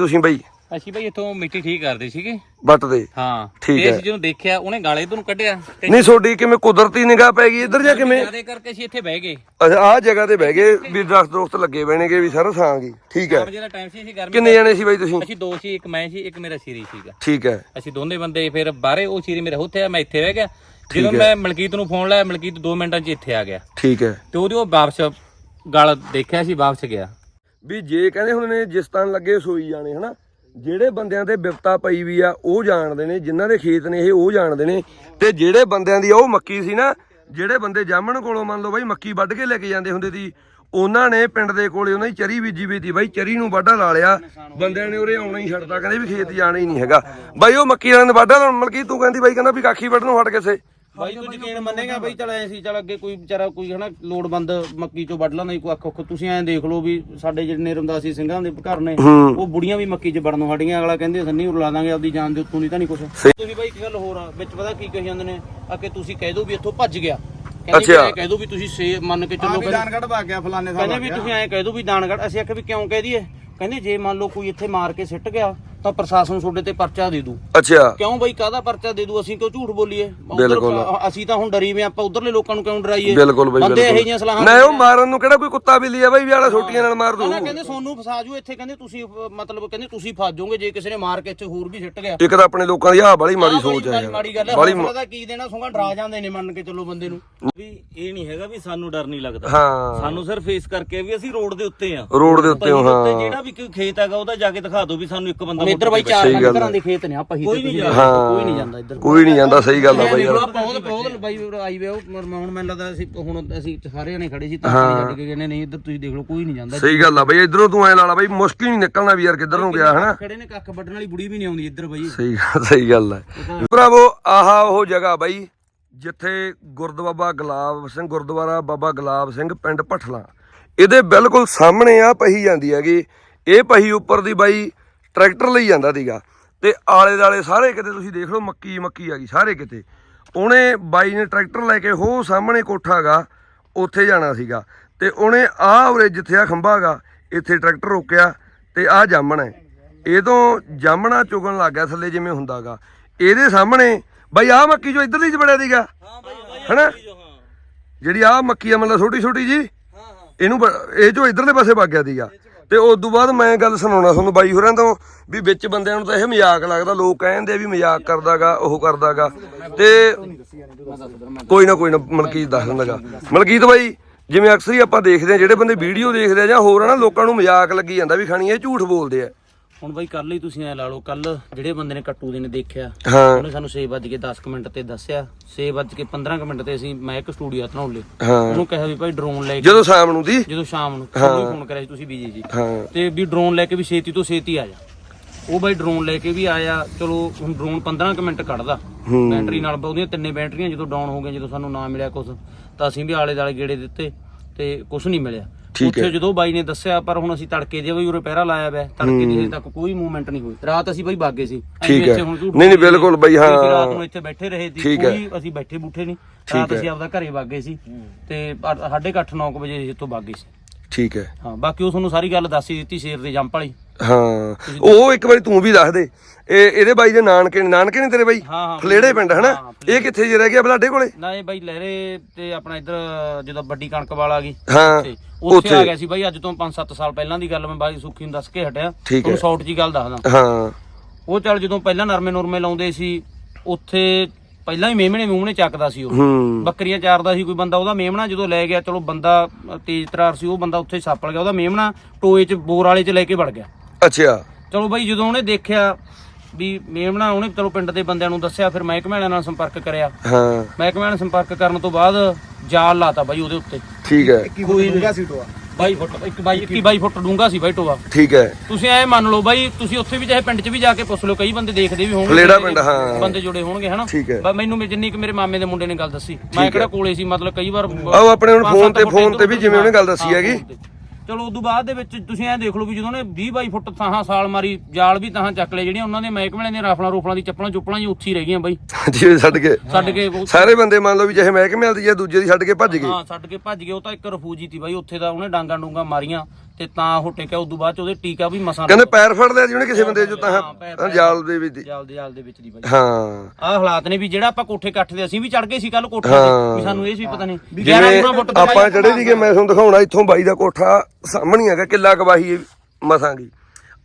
ਤੁਸੀਂ ਬਈ? ਅਸੀਂ ਭਾਈ ਇੱਥੋਂ ਮਿੱਟੀ ਠੀਕ ਕਰਦੇ ਸੀਗੇ। ਵੱਟ ਦੇ। ਹਾਂ। ਠੀਕ ਹੈ। ਅਸੀਂ ਜਦੋਂ ਦੇਖਿਆ ਉਹਨੇ ਗਾਲੇ ਤੋਂ ਨੂੰ ਕੱਢਿਆ। ਨਹੀਂ ਤੁਹਾਡੀ ਕਿਵੇਂ ਕੁਦਰਤੀ ਨਿਗਾਹ ਪੈ ਗਈ ਇੱਧਰ ਜਾਂ ਕਿਵੇਂ? ਜਿਆਦੇ ਕਰਕੇ ਅਸੀਂ ਇੱਥੇ ਬਹਿ ਗਏ। ਅੱਛਾ ਆਹ ਜਗ੍ਹਾ ਤੇ ਬਹਿ ਗਏ ਵੀ ਦਰਖਤ ਦਰਖਤ ਲੱਗੇ ਬਹਿਣਗੇ ਵੀ ਸਾਰਾ ਸਾਂਗੀ ਠੀਕ ਹੈ। ਜਿਹੜਾ ਟਾਈਮ ਸੀ ਅਸੀਂ ਗਰਮੀ ਕਿੰਨੇ ਜਣੇ ਸੀ ਬਾਈ ਤੁਸੀਂ? ਅਸੀਂ ਦੋ ਸੀ ਇੱਕ ਮੈਂ ਸੀ ਇੱਕ ਮੇਰਾ ਸ਼ੀਰੀ ਸੀਗਾ। ਠੀਕ ਹੈ। ਅਸੀਂ ਦੋਨੇ ਬੰਦੇ ਫਿਰ ਬਾਹਰੇ ਉਹ ਸ਼ੀਰੀ ਮੇਰਾ ਉੱਥੇ ਆ ਮੈਂ ਇੱਥੇ ਬਹਿ ਗਿਆ। ਜਦੋਂ ਮੈਂ ਮਲਕੀਤ ਨੂੰ ਫੋਨ ਲਾਇਆ ਮਲਕੀਤ 2 ਮਿੰਟਾਂ 'ਚ ਇੱਥੇ ਆ ਗਿਆ। ਠੀਕ ਹੈ। ਤੇ ਉਹਦੇ ਉਹ ਵਾਪਸ ਗਲ ਦੇਖਿਆ ਸੀ ਵਾਪਸ ਗਿਆ। ਵੀ ਜੇ ਕਹਿੰਦੇ ਹੁਣ ਨੇ ਜਿਸ ਤਨ ਲੱਗੇ ਸੋਈ ਜਾਣੇ, ਹਨਾ? ਜਿਹੜੇ ਬੰਦਿਆਂ ਤੇ ਬਿਪਤਾ ਪਈ ਵੀ ਆ, ਉਹ ਜਾਣਦੇ ਨੇ, ਜਿਨ੍ਹਾਂ ਦੇ ਖੇਤ ਨੇ ਇਹ, ਉਹ ਜਾਣਦੇ ਨੇ। ਤੇ ਜਿਹੜੇ ਬੰਦਿਆਂ ਦੀ ਉਹ ਮੱਕੀ ਸੀ ਨਾ, ਜਿਹੜੇ ਬੰਦੇ ਜਾਮਣ ਕੋਲੋਂ ਮੰਨ ਲਓ ਬਾਈ ਮੱਕੀ ਵੱਢ ਕੇ ਲੈ ਕੇ ਜਾਂਦੇ ਹੁੰਦੇ ਸੀ, ਉਹਨਾਂ ਨੇ ਪਿੰਡ ਦੇ ਕੋਲੇ ਉਹਨਾਂ ਦੀ ਚਰੀ ਬੀਜੀ ਵੀ ਤੀ ਬਾਈ, ਚਰੀ ਨੂੰ ਵਾਢਾ ਲਾ ਲਿਆ। ਬੰਦਿਆਂ ਨੇ ਉਰੇ ਆਉਣਾ ਹੀ ਛੱਡਤਾ, ਕਹਿੰਦੇ ਵੀ ਖੇਤ ਜਾਣਾ ਹੀ ਨਹੀਂ ਹੈਗਾ। ਬਾਈ ਉਹ ਮੱਕੀ ਵਾਲਿਆਂ ਨਾਲ ਵਾਢਾ ਲਾਉਣ ਮਲਕੀ ਤੂੰ ਕਹਿੰਦੀ ਬਾਈ, ਕਹਿੰਦਾ ਵੀ ਕਾਖੀ ਵੱਢਣੋਂ ਹਟ ਕਿਸੇ ਬਾਈ ਤੂੰ ਯਕੀਨ ਮੰਨੇਗਾ ਬਈ ਚਲ ਐ ਸੀ ਚਲ ਅੱਗੇ ਕੋਈ ਵਿਚਾਰਾ ਕੋਈ ਹਨਾ ਲੋੜਵੰਦ ਮੱਕੀ ਚੋਂ ਵੱਢ ਲੈਂਦਾ ਕੋਈ ਅੱਖ ਉੱਖ। ਤੁਸੀਂ ਐਂ ਦੇਖ ਲਓ ਵੀ ਸਾਡੇ ਜਿਹੜੇ ਨਿਰਮਦਾਸੀ ਸਿੰਘਾਂ ਦੇ ਘਰ ਨੇ ਉਹ ਬੁੜੀਆਂ ਵੀ ਮੱਕੀ 'ਚ ਵੜਨੋਂ ਹਟੀਆਂ ਅਗਲਾ ਕਹਿੰਦੇ ਸੰਨੀ ਉਰਲਾ ਦਾਂਗੇ ਆਪਦੀ ਜਾਨ ਦੇ ਉੱਤੋਂ ਨਹੀਂ ਤਾਂ ਨਹੀਂ ਕੁਛ। ਤੁਸੀਂ ਬਾਈ ਇੱਕ ਗੱਲ ਹੋਰ ਆ ਵਿੱਚ ਪਤਾ ਕੀ ਕਹੀ ਜਾਂਦੇ ਨੇ ਆ ਕਿ ਤੁਸੀਂ ਕਹਿ ਦਿਓ ਵੀ ਇੱਥੋਂ ਭੱਜ ਗਿਆ। ਕਹਿੰਦੇ ਐਂ ਕਹਿ ਦਿਓ ਵੀ ਤੁਸੀਂ ਸੇ ਮੰਨ ਕੇ ਚੱਲੋ ਕਹਿੰਦੇ ਦਾਨਗੜ ਭਾ ਗਿਆ ਫਲਾਣੇ ਕਹਿੰਦੇ ਵੀ ਤੁਸੀਂ ਐਂ ਕਹਿ ਦਿਓ ਵੀ ਦਾਨਗੜ ਅਸੀਂ ਆਖਿਆ ਵੀ ਕਿਉਂ ਕਹਿ ਦਈਏ? ਕਹਿੰਦੇ ਜੇ ਮੰਨ ਲਓ ਕੋਈ ਇੱਥੇ ਮਾਰ ਕੇ ਸਿੱਟ ਗਿਆ ਤਾਂ ਪ੍ਰਸ਼ਾਸਨ ਤੁਹਾਡੇ ਤੇ ਪਰਚਾ ਦੇ ਦੂ। ਅੱਛਾ। ਕਿਉਂ ਬਈ? ਕਾਹਦਾ ਪਰਚਾ ਦੇ ਦੂ? ਅਸੀਂ ਕਿਉਂ ਝੂਠ ਬੋਲੀਏ? ਉੱਧਰ ਬਿਲਕੁਲ। ਅ- ਅਸੀਂ ਤਾਂ ਹੁਣ ਡਰੀ ਵੇ ਆਪਾਂ ਉਧਰਲੇ ਲੋਕਾਂ ਨੂੰ ਕਿਉਂ ਡਰਾਈਏ? ਬਿਲਕੁਲ ਬਾਈ ਬੰਦੇ ਇਹੋ ਜਿਹੀਆਂ ਸਲਾਹਾਂ ਨਾ ਉਹ ਮਾਰਨ ਨੂੰ ਕਿਹੜਾ ਕੋਈ ਕੁੱਤਾ ਬਿੱਲੀ ਆ ਬਾਈ ਵੀ ਆਲਾ ਛੋਟੀਆਂ ਨਾਲ ਮਾਰ ਦੂ? ਕਹਿੰਦੇ ਸੋਨੂੰ ਫਸਾ ਜੂ ਇੱਥੇ ਕਹਿੰਦੇ ਤੁਸੀਂ ਅ, ਮਤਲਬ ਕਹਿੰਦੇ ਤੁਸੀਂ ਫਸ ਜਾਓਗੇ ਜੇ ਕਿਸੇ ਨੇ ਮਾਰ ਕੇ ਇੱਥੇ ਹੋਰ ਵੀ ਸਿੱਟ ਗਿਆ। ਇੱਕ ਤਾਂ ਆਪਣੇ ਲੋਕਾਂ ਦੀ ਆਹ ਬੜੀ ਮਾੜੀ ਸੋਚ ਬੜੀ ਹੈ ਮਾੜੀ ਗੱਲ ਹੈ ਬੜੀ ਹੌਸਲਾ ਦਾ ਕੀ ਦੇਣਾ ਸੋਗਾ ਡਰਾ ਜਾਂਦੇ ਨੇ ਮੰਨ ਕੇ ਚੱਲੋ ਬੰਦੇ ਨੂੰ। ਵੀ ਇਹ ਨਹੀਂ ਹੈਗਾ ਵੀ ਸਾਨੂੰ ਡਰ ਨਹੀਂ ਲੱਗਦਾ। ਹਾਂ। ਸਾਨੂੰ ਸਿਰਫ ਇਸ ਕਰਕੇ ਵੀ ਅਸੀਂ ਰੋਡ ਦੇ ਉੱਤੇ ਆ। ਰੋਡ ਦੇ ਉੱਤੇ ਹੋ, ਜਿਹੜਾ ਵੀ ਕੋਈ ਖੇਤ ਹੈਗਾ ਉਹਦਾ ਜਾ ਕੇ ਦਿਖਾ ਦਿਓ ਵੀ ਸਾਨੂੰ ਇੱਕ ਬੰਦਾ ਇੱਧਰ ਬਾਈ ਚਾਰ ਪੰਜ ਘਰਾਂ ਦੇ ਖੇਤ ਨੇ ਆਪਾਂ ਹੀ ਕੋਈ ਨਹੀਂ ਕੋਈ ਹਾਂ ਨਹੀਂ ਜਾਂਦਾ ਇੱਧਰ। ਕੋਈ ਨਹੀਂ ਜਾਂਦਾ ਸਹੀ ਗੱਲ ਆ ਬਾਈ। ਯਾਰ ਬਹੁਤ ਬਹੁਤ ਬਾਈ ਆਈ ਵੇ ਉਹ ਮ- ਹੁਣ ਮੈਨੂੰ ਲੱਗਦਾ ਅਸੀਂ ਹੁਣ ਅਸੀਂ ਸਾਰੇ ਜਣੇ ਖੜੇ ਸੀ ਤਾਂ ਛੱਡ ਕੇ ਗਏ ਨੇ ਨਹੀਂ ਇੱਧਰ ਤੁਸੀਂ ਦੇਖ ਲਓ ਕੋਈ ਨਹੀਂ ਜਾਂਦਾ। ਸਹੀ ਗੱਲ ਆ ਬਾਈ ਇਧਰੋਂ ਤੂੰ ਐ ਲਾ ਲਾ ਬਾਈ ਮੁਸ਼ਕਿਲ ਨਹੀਂ ਨਿਕਲਣਾ ਵੀ ਯਾਰ ਕਿੱਧਰ ਨੂੰ ਗਿਆ ਹਨਾ? ਖੜੇ ਨੇ ਕੱਖ ਵੱਢਣ ਵਾਲੀ ਬੁੜੀ ਵੀ ਨਹੀਂ ਆਉਂਦੀ ਇੱਧਰ ਬਾਈ। ਸਹੀ ਗੱਲ ਸਹੀ ਗੱਲ ਹੈ। ਭਰਾਵੋ ਆਹਾ ਉਹ ਜਗ੍ਹਾ ਬਾਈ ਜਿੱਥੇ ਗੁਰਦੁਆਰਾ ਬਾਬਾ ਗੁਲਾਬ ਸਿੰਘ ਗੁਰਦੁਆਰਾ ਬਾਬਾ ਗੁਲਾਬ ਸਿੰਘ ਪਿੰਡ ਭਠਲਾ। ਇਹਦੇ ਬਿਲਕੁਲ ਸਾਹਮਣੇ ਆ ਪਹੀ ਜਾਂਦੀ ਹੈਗੀ। ਇਹ ਪਹੀ ਉੱਪਰ ਦੀ ਬਾਈ ਟਰੈਕਟਰ ਲਈ ਜਾਂਦਾ ਸੀਗਾ। ਤੇ ਆਲੇ ਦਾਲੇ ਸਾਰੇ ਕਿਤੇ ਤੁਸੀਂ ਦੇਖ ਲਓ ਮੱਕੀ ਮੱਕੀ ਆ ਗਈ ਸਾਰੇ ਕਿਤੇ। ਉਹਨੇ ਬਾਈ ਨੇ ਟਰੈਕਟਰ ਲੈ ਕੇ ਹੋ ਸਾਹਮਣੇ ਕੋਠਾ ਹੈਗਾ ਉੱਥੇ ਜਾਣਾ ਸੀਗਾ। ਤੇ ਉਹਨੇ ਆਹ ਉਰੇ ਜਿੱਥੇ ਆ ਖੰਭਾ ਹੈਗਾ ਇੱਥੇ ਟਰੈਕਟਰ ਰੋਕਿਆ ਤੇ ਆਹ ਜਾਮਣ ਹੈ। ਇਹ ਤੋਂ ਜਾਮਣਾ ਚੁਗਣ ਲੱਗ ਗਿਆ ਥੱਲੇ ਜਿਵੇਂ ਹੁੰਦਾਗਾ ਇਹਦੇ ਸਾਹਮਣੇ ਬਾਈ ਆਹ ਮੱਕੀ ਜੋ ਇੱਧਰਲੀ ਚ ਬੜਿਆ ਸੀਗਾ। ਹਨਾ? ਜਿਹੜੀ ਆਹ ਮੱਕੀ ਆ ਮਤਲਬ ਛੋਟੀ ਛੋਟੀ ਜੀ ਇਹਨੂੰ ਇਹ ਜੋ ਇਧਰਲੇ ਪਾਸੇ ਵਗ ਗਿਆ ਸੀਗਾ। ਤੇ ਉਸ ਤੋਂ ਬਾਅਦ ਮੈਂ ਗੱਲ ਸੁਣਾਉਣਾ ਤੁਹਾਨੂੰ ਬਾਈ ਹੋਰਾਂ ਤੋਂ ਵੀ ਵਿੱਚ ਬੰਦਿਆਂ ਨੂੰ ਤਾਂ ਇਹ ਮਜ਼ਾਕ ਲੱਗਦਾ, ਲੋਕ ਕਹਿੰਦੇ ਆ ਵੀ ਮਜ਼ਾਕ ਕਰਦਾਗਾ, ਉਹ ਕਰਦਾਗਾ ਤੇ ਕੋਈ ਨਾ ਕੋਈ ਨਾ, ਮਲਕੀਤ ਦੱਸ ਦਿੰਦਾਗਾ। ਮਲਕੀਤ ਬਾਈ, ਜਿਵੇਂ ਅਕਸਰ ਹੀ ਆਪਾਂ ਦੇਖਦੇ ਆ, ਜਿਹੜੇ ਬੰਦੇ ਵੀਡੀਓ ਦੇਖਦੇ ਆ ਜਾਂ ਹੋਰ ਆ ਨਾ, ਲੋਕਾਂ ਨੂੰ ਮਜ਼ਾਕ ਲੱਗੀ ਜਾਂਦਾ ਵੀ ਖਾਣੀ, ਇਹ ਝੂਠ ਬੋਲਦੇ ਆ। ਹੁਣ ਬਾਈ ਕੱਲ ਹੀ ਤੁਸੀਂ ਐ ਲਾ ਲਓ ਕੱਲ ਜਿਹੜੇ ਬੰਦੇ ਨੇ ਕੱਟੂ ਦੇ ਨੇ ਦੇਖਿਆ ਹਾਂ। ਉਹਨੇ ਸਾਨੂੰ 6 ਵਜੇ ਕੇ 10 ਕੁ ਮਿੰਟ ਤੇ ਦੱਸਿਆ 6 ਵਜੇ ਕੇ 15 ਕੁ ਮਿੰਟ ਤੇ ਅਸੀਂ ਮੈਂ ਇੱਕ ਸਟੂਡੀਓ ਧਨੌਲੇ ਹਾਂ। ਉਹਨੂੰ ਕਿਹਾ ਵੀ ਭਾਈ ਡਰੋਨ ਲੈ ਕੇ ਜਦੋਂ ਸ਼ਾਮ ਨੂੰ ਦੀ? ਜਦੋਂ ਸ਼ਾਮ ਨੂੰ। ਤੁਹਾਨੂੰ ਫੋਨ ਕਰਿਆ ਸੀ ਤੁਸੀਂ ਬੀਜੀ ਜੀ। ਹਾਂ। ਤੇ ਵੀ ਡਰੋਨ ਲੈ ਕੇ ਵੀ ਛੇਤੀ ਤੋਂ ਛੇਤੀ ਆ ਜਾ। ਉਹ ਬਾਈ ਡਰੋਨ ਲੈ ਕੇ ਵੀ ਆਇਆ ਚਲੋ ਹੁਣ ਡਰੋਨ 15 ਕੁ ਮਿੰਟ ਕੱਢਦਾ। ਬੈਟਰੀ ਨਾਲ ਉਹਦੀਆਂ ਤਿੰਨੇ ਬੈਟਰੀਆਂ ਜਦੋਂ ਡਾਊਨ ਹੋ ਗਈਆਂ ਜਦੋਂ ਸਾਨੂੰ ਨਾ ਮਿਲਿਆ ਕੁਝ ਤਾਂ ਅਸੀਂ ਵੀ ਆਲੇ ਦਾਲੇ ਗੇੜੇ ਦਿੱਤੇ ਤੇ ਕੁਝ ਨਹੀਂ ਮਿਲਿਆ। ਠੀਕ ਹੈ। ਉੱਥੇ ਜਦੋਂ ਬਾਈ ਨੇ ਦੱਸਿਆ ਪਰ ਹੁਣ ਅਸੀਂ ਤੜਕੇ ਦੇ ਬਈ ਉਰੇ ਪਹਿਰਾ ਲਾਇਆ ਪਿਆ ਤੜਕੇ ਦੀ ਹਜੇ ਤੱਕ ਕੋਈ ਮੂਵਮੈਂਟ ਨਹੀਂ ਹੋਈ ਰਾਤ ਅਸੀਂ ਬਾਈ ਬਾਗੇ ਸੀ ਅਸੀਂ ਠੀਕ ਹੈ। ਇੱਥੇ ਹੁਣ ਝੂਠ ਨਹੀਂ, ਨਹੀਂ, ਬੋਲੀਏ। ਬਿਲਕੁਲ ਬਾਈ, ਹਾਂ। ਅਸੀਂ ਰਾਤ ਨੂੰ ਇੱਥੇ ਬੈਠੇ ਰਹੇ ਸੀ ਠੀਕ ਹੈ। ਕੋਈ ਅਸੀਂ ਬੈਠੇ ਬੂਠੇ ਨਹੀਂ ਰਾਤ ਅਸੀਂ ਆਪਦਾ ਘਰੇ ਬਾਗੇ ਸੀ ਤੇ 8:30 9 ਵਜੇ ਅਸੀਂ ਇੱਥੋਂ ਬਾਗੇ ਸੀ ਠੀਕ ਹੈ ਹਾਂ ਬਾਕੀ ਉਹ ਤੁਹਾਨੂੰ ਸਾਰੀ ਗੱਲ ਦੱਸ ਹੀ ਦਿੱਤੀ ਸ਼ੇਰ ਦੇ ਜੰਪ ਵਾਲੀ ਹਾਂ ਉਹ ਇੱਕ ਵਾਰੀ ਤੂੰ ਵੀ ਦੱਸ ਦੇ ਇਹ ਇਹਦੇ ਬਾਈ ਦੇ ਨਾਨਕੇ ਨਾਨਕੇ ਨੇ ਤੇਰੇ ਬਾਈ? ਹਾਂ, ਹਾਂ, ਫਲੇੜੇ ਪਿੰਡ ਹਨਾ? ਹਾਂ, ਇਹ ਕਿੱਥੇ ਜੇ ਰਹਿ ਗਿਆ ਬਲਾਡੇ ਕੋਲੇ? ਨਾ ਇਹ ਬਾਈ ਲਹਿਰੇ ਤੇ ਆਪਣਾ ਇੱਧਰ ਜਦੋਂ ਵੱਡੀ ਕਣਕ ਵਾਲ ਆ ਗਈ ਹਾਂ ਤੇ ਉੱਥੇ ਆ ਗਿਆ ਸੀ ਬਾਈ ਅੱਜ ਤੋਂ 5-7 ਸਾਲ ਪਹਿਲਾਂ ਦੀ ਗੱਲ ਮੈਂ ਬਾਈ ਸੁੱਖੀ ਨੂੰ ਦੱਸ ਕੇ ਹਟਿਆ। ਠੀਕ ਹੈ। ਸ਼ਾਰਟ ਜੀ ਗੱਲ ਦੱਸਦਾ। ਹਾਂ। ਉਹ ਚੱਲ ਜਦੋਂ ਪਹਿਲਾਂ ਨਰਮੇ ਨੁਰਮੇ ਲਾਉਂਦੇ ਸੀ ਉੱਥੇ ਪਹਿਲਾਂ ਹੀ ਮੇਮਣੇ ਮੂਹਣੇ ਚੱਕਦਾ ਸੀ ਉਹ। ਹੂੰ। ਬੱਕਰੀਆਂ ਚਾਰਦਾ ਸੀ ਕੋਈ ਬੰਦਾ ਉਹਦਾ ਮੇਮਣਾ ਜਦੋਂ ਲੈ ਗਿਆ ਚਲੋ ਬੰਦਾ ਅ, ਤੇਜ਼ ਤਰਾਰ ਸੀ ਉਹ ਬੰਦਾ ਉੱਥੇ ਸਾਪੜ ਗਿਆ ਉਹਦਾ ਮੇਮਣਾ ਟੋਏ 'ਚ ਬੋਰ ਵਾਲੇ 'ਚ ਲੈ ਕੇ ਵੜ ਗਿਆ। ਅੱਛਾ। ਚਲੋ ਬਾਈ ਜਦੋਂ ਉਹਨੇ ਦੇਖਿਆ ਵੀ ਮੇਮਣਾ ਉਹਨੇ ਚਲੋ ਪਿੰਡ ਦੇ ਬੰਦਿਆਂ ਨੂੰ ਦੱਸਿਆ ਫਿਰ ਮਹਿਕਮੇ ਵਾਲਿਆਂ ਨਾਲ ਸੰਪਰਕ ਕਰਿਆ। ਹਾਂ। ਮਹਿਕਮੇ ਨਾਲ ਸੰਪਰਕ ਕਰਨ ਤੋਂ ਬਾਅਦ ਜਾਲ ਲਾਤਾ ਬਾਈ ਉਹਦੇ ਉੱਤੇ। ਠੀਕ ਹੈ। ਕੋਈ ਡੂੰਗਾ ਸੀ ਟੋਆ। ਬਾਈ ਫੁੱਟ ਇੱਕ ਬਾਈ 21 ਬਾਈ ਫੁੱਟ ਡੂੰਗਾ ਸੀ ਬਾਈ ਟੋਆ। ਠੀਕ ਹੈ। ਤੁਸੀਂ ਐ ਮੰਨ ਲਓ ਬਾਈ ਤੁਸੀਂ ਉੱਥੇ ਵੀ ਚਾਹੇ ਪਿੰਡ 'ਚ ਵੀ ਜਾ ਕੇ ਪੁੱਛ ਲਓ ਕਈ ਬੰਦੇ ਦੇਖਦੇ ਵੀ ਹੋਣਗੇ ਫਲੇੜਾ ਪਿੰਡ, ਹਾਂ। ਬੰਦੇ ਜੁੜੇ ਹੋਣਗੇ ਹਨਾ? ਠੀਕ ਹੈ। ਬਸ ਮੈਨੂੰ ਮੇ- ਜਿੰਨੀ ਕਿ ਮੇਰੇ ਮਾਮੇ ਦੇ ਮੁੰਡੇ ਨੇ ਗੱਲ ਦੱਸੀ। ਮੈਂ ਕਿਹੜਾ ਕੋਲੇ ਸੀ ਮਤਲਬ ਕਈ ਵਾਰ ਆਓ ਆਪਣੇ ਹੁਣ ਫੋਨ ਤੇ ਫੋਨ ਤੇ ਵੀ ਜਿਵੇਂ ਉਹਨੇ ਗੱਲ ਦੱਸੀ ਹੈਗੀ। ਚਲੋ ਉਦੋਂ ਬਾਅਦ ਦੇ ਵਿੱਚ ਤੁਸੀਂ ਐ ਦੇਖ ਲਓ ਵੀ ਜਦੋਂ ਉਹਨੇ 20 ਬਾਈ ਫੁੱਟ ਤਾਹਾਂ ਸਾਲ ਮਾਰੀ ਜਾਲ ਵੀ ਤਾਹਾਂ ਚੱਕ ਲਏ ਜਿਹੜੀਆਂ ਉਹਨਾਂ ਦੇ ਮਹਿਕਮੇ ਦੀਆਂ ਰਾਫਲਾਂ ਰੂਫਲਾਂ ਦੀ ਚੱਪਲਾਂ ਚੁੱਪਲਾਂ ਜੀ ਉੱਥੇ ਹੀ ਰਹਿ ਗਈਆਂ ਬਾਈ। ਜਿਵੇਂ ਛੱਡ ਕੇ। ਛੱਡ ਕੇ ਸਾਰੇ ਬੰਦੇ ਮੰਨ ਲਓ ਵੀ ਚਾਹੇ ਮਹਿਕਮੇ ਵਾਲੀ ਜਾਂ ਦੂਜੇ ਦੀ ਛੱਡ ਕੇ ਭੱਜ ਗਏ। ਹਾਂ ਛੱਡ ਕੇ ਭੱਜ ਗਏ ਉਹ ਤਾਂ ਇੱਕ ਰਫੂਜੀ ਤੀ ਬਾਈ ਉੱਥੇ ਦਾ ਉਹਨੇ ਡਾਂਗਾ ਡੂੰਗਾ ਮਾਰੀਆਂ। ਤੇ ਤਾਂ ਉਹ ਟਿਕਿਆ ਉਦੋਂ ਬਾਅਦ ਚ ਉਹਦੇ ਟੀਕਾ ਵੀ ਮਸਾਂ ਕਹਿੰਦੇ ਪੈਰ ਫੜ ਲਿਆ ਜੀ ਉਹਨੇ ਕਿਸੇ ਬੰਦੇ ਜੋ ਤਾਂ ਜਾਲ ਦੇ ਵਿੱਚ ਜਾਲ ਦੇ ਜਾਲ ਦੇ ਵਿੱਚ ਦੀ ਬਾਈ ਹਾਂ। ਆਹ ਹਾਲਾਤ ਨੇ ਵੀ ਜਿਹੜਾ ਆਪਾਂ ਕੋਠੇ ਕੱਠ ਦੇ ਅਸੀਂ ਵੀ ਚੜ ਗਏ ਸੀ ਕੱਲ ਕੋਠੇ। ਤੇ ਵੀ ਸਾਨੂੰ ਇਹ ਸੀ ਪਤਾ ਨਹੀਂ ਵੀ ਜਿਵੇਂ 11 ਗੁਣਾ ਫੁੱਟ ਆਪਾਂ ਚੜੇ ਸੀਗੇ ਮੈਂ ਤੁਹਾਨੂੰ ਦਿਖਾਉਣਾ ਇੱਥੋਂ ਬਾਈ ਦਾ ਕੋਠਾ ਸਾਹਮਣੇ ਹੈਗਾ ਕਿੱਲਾ ਕਵਾਹੀ ਮਸਾਂਗੀ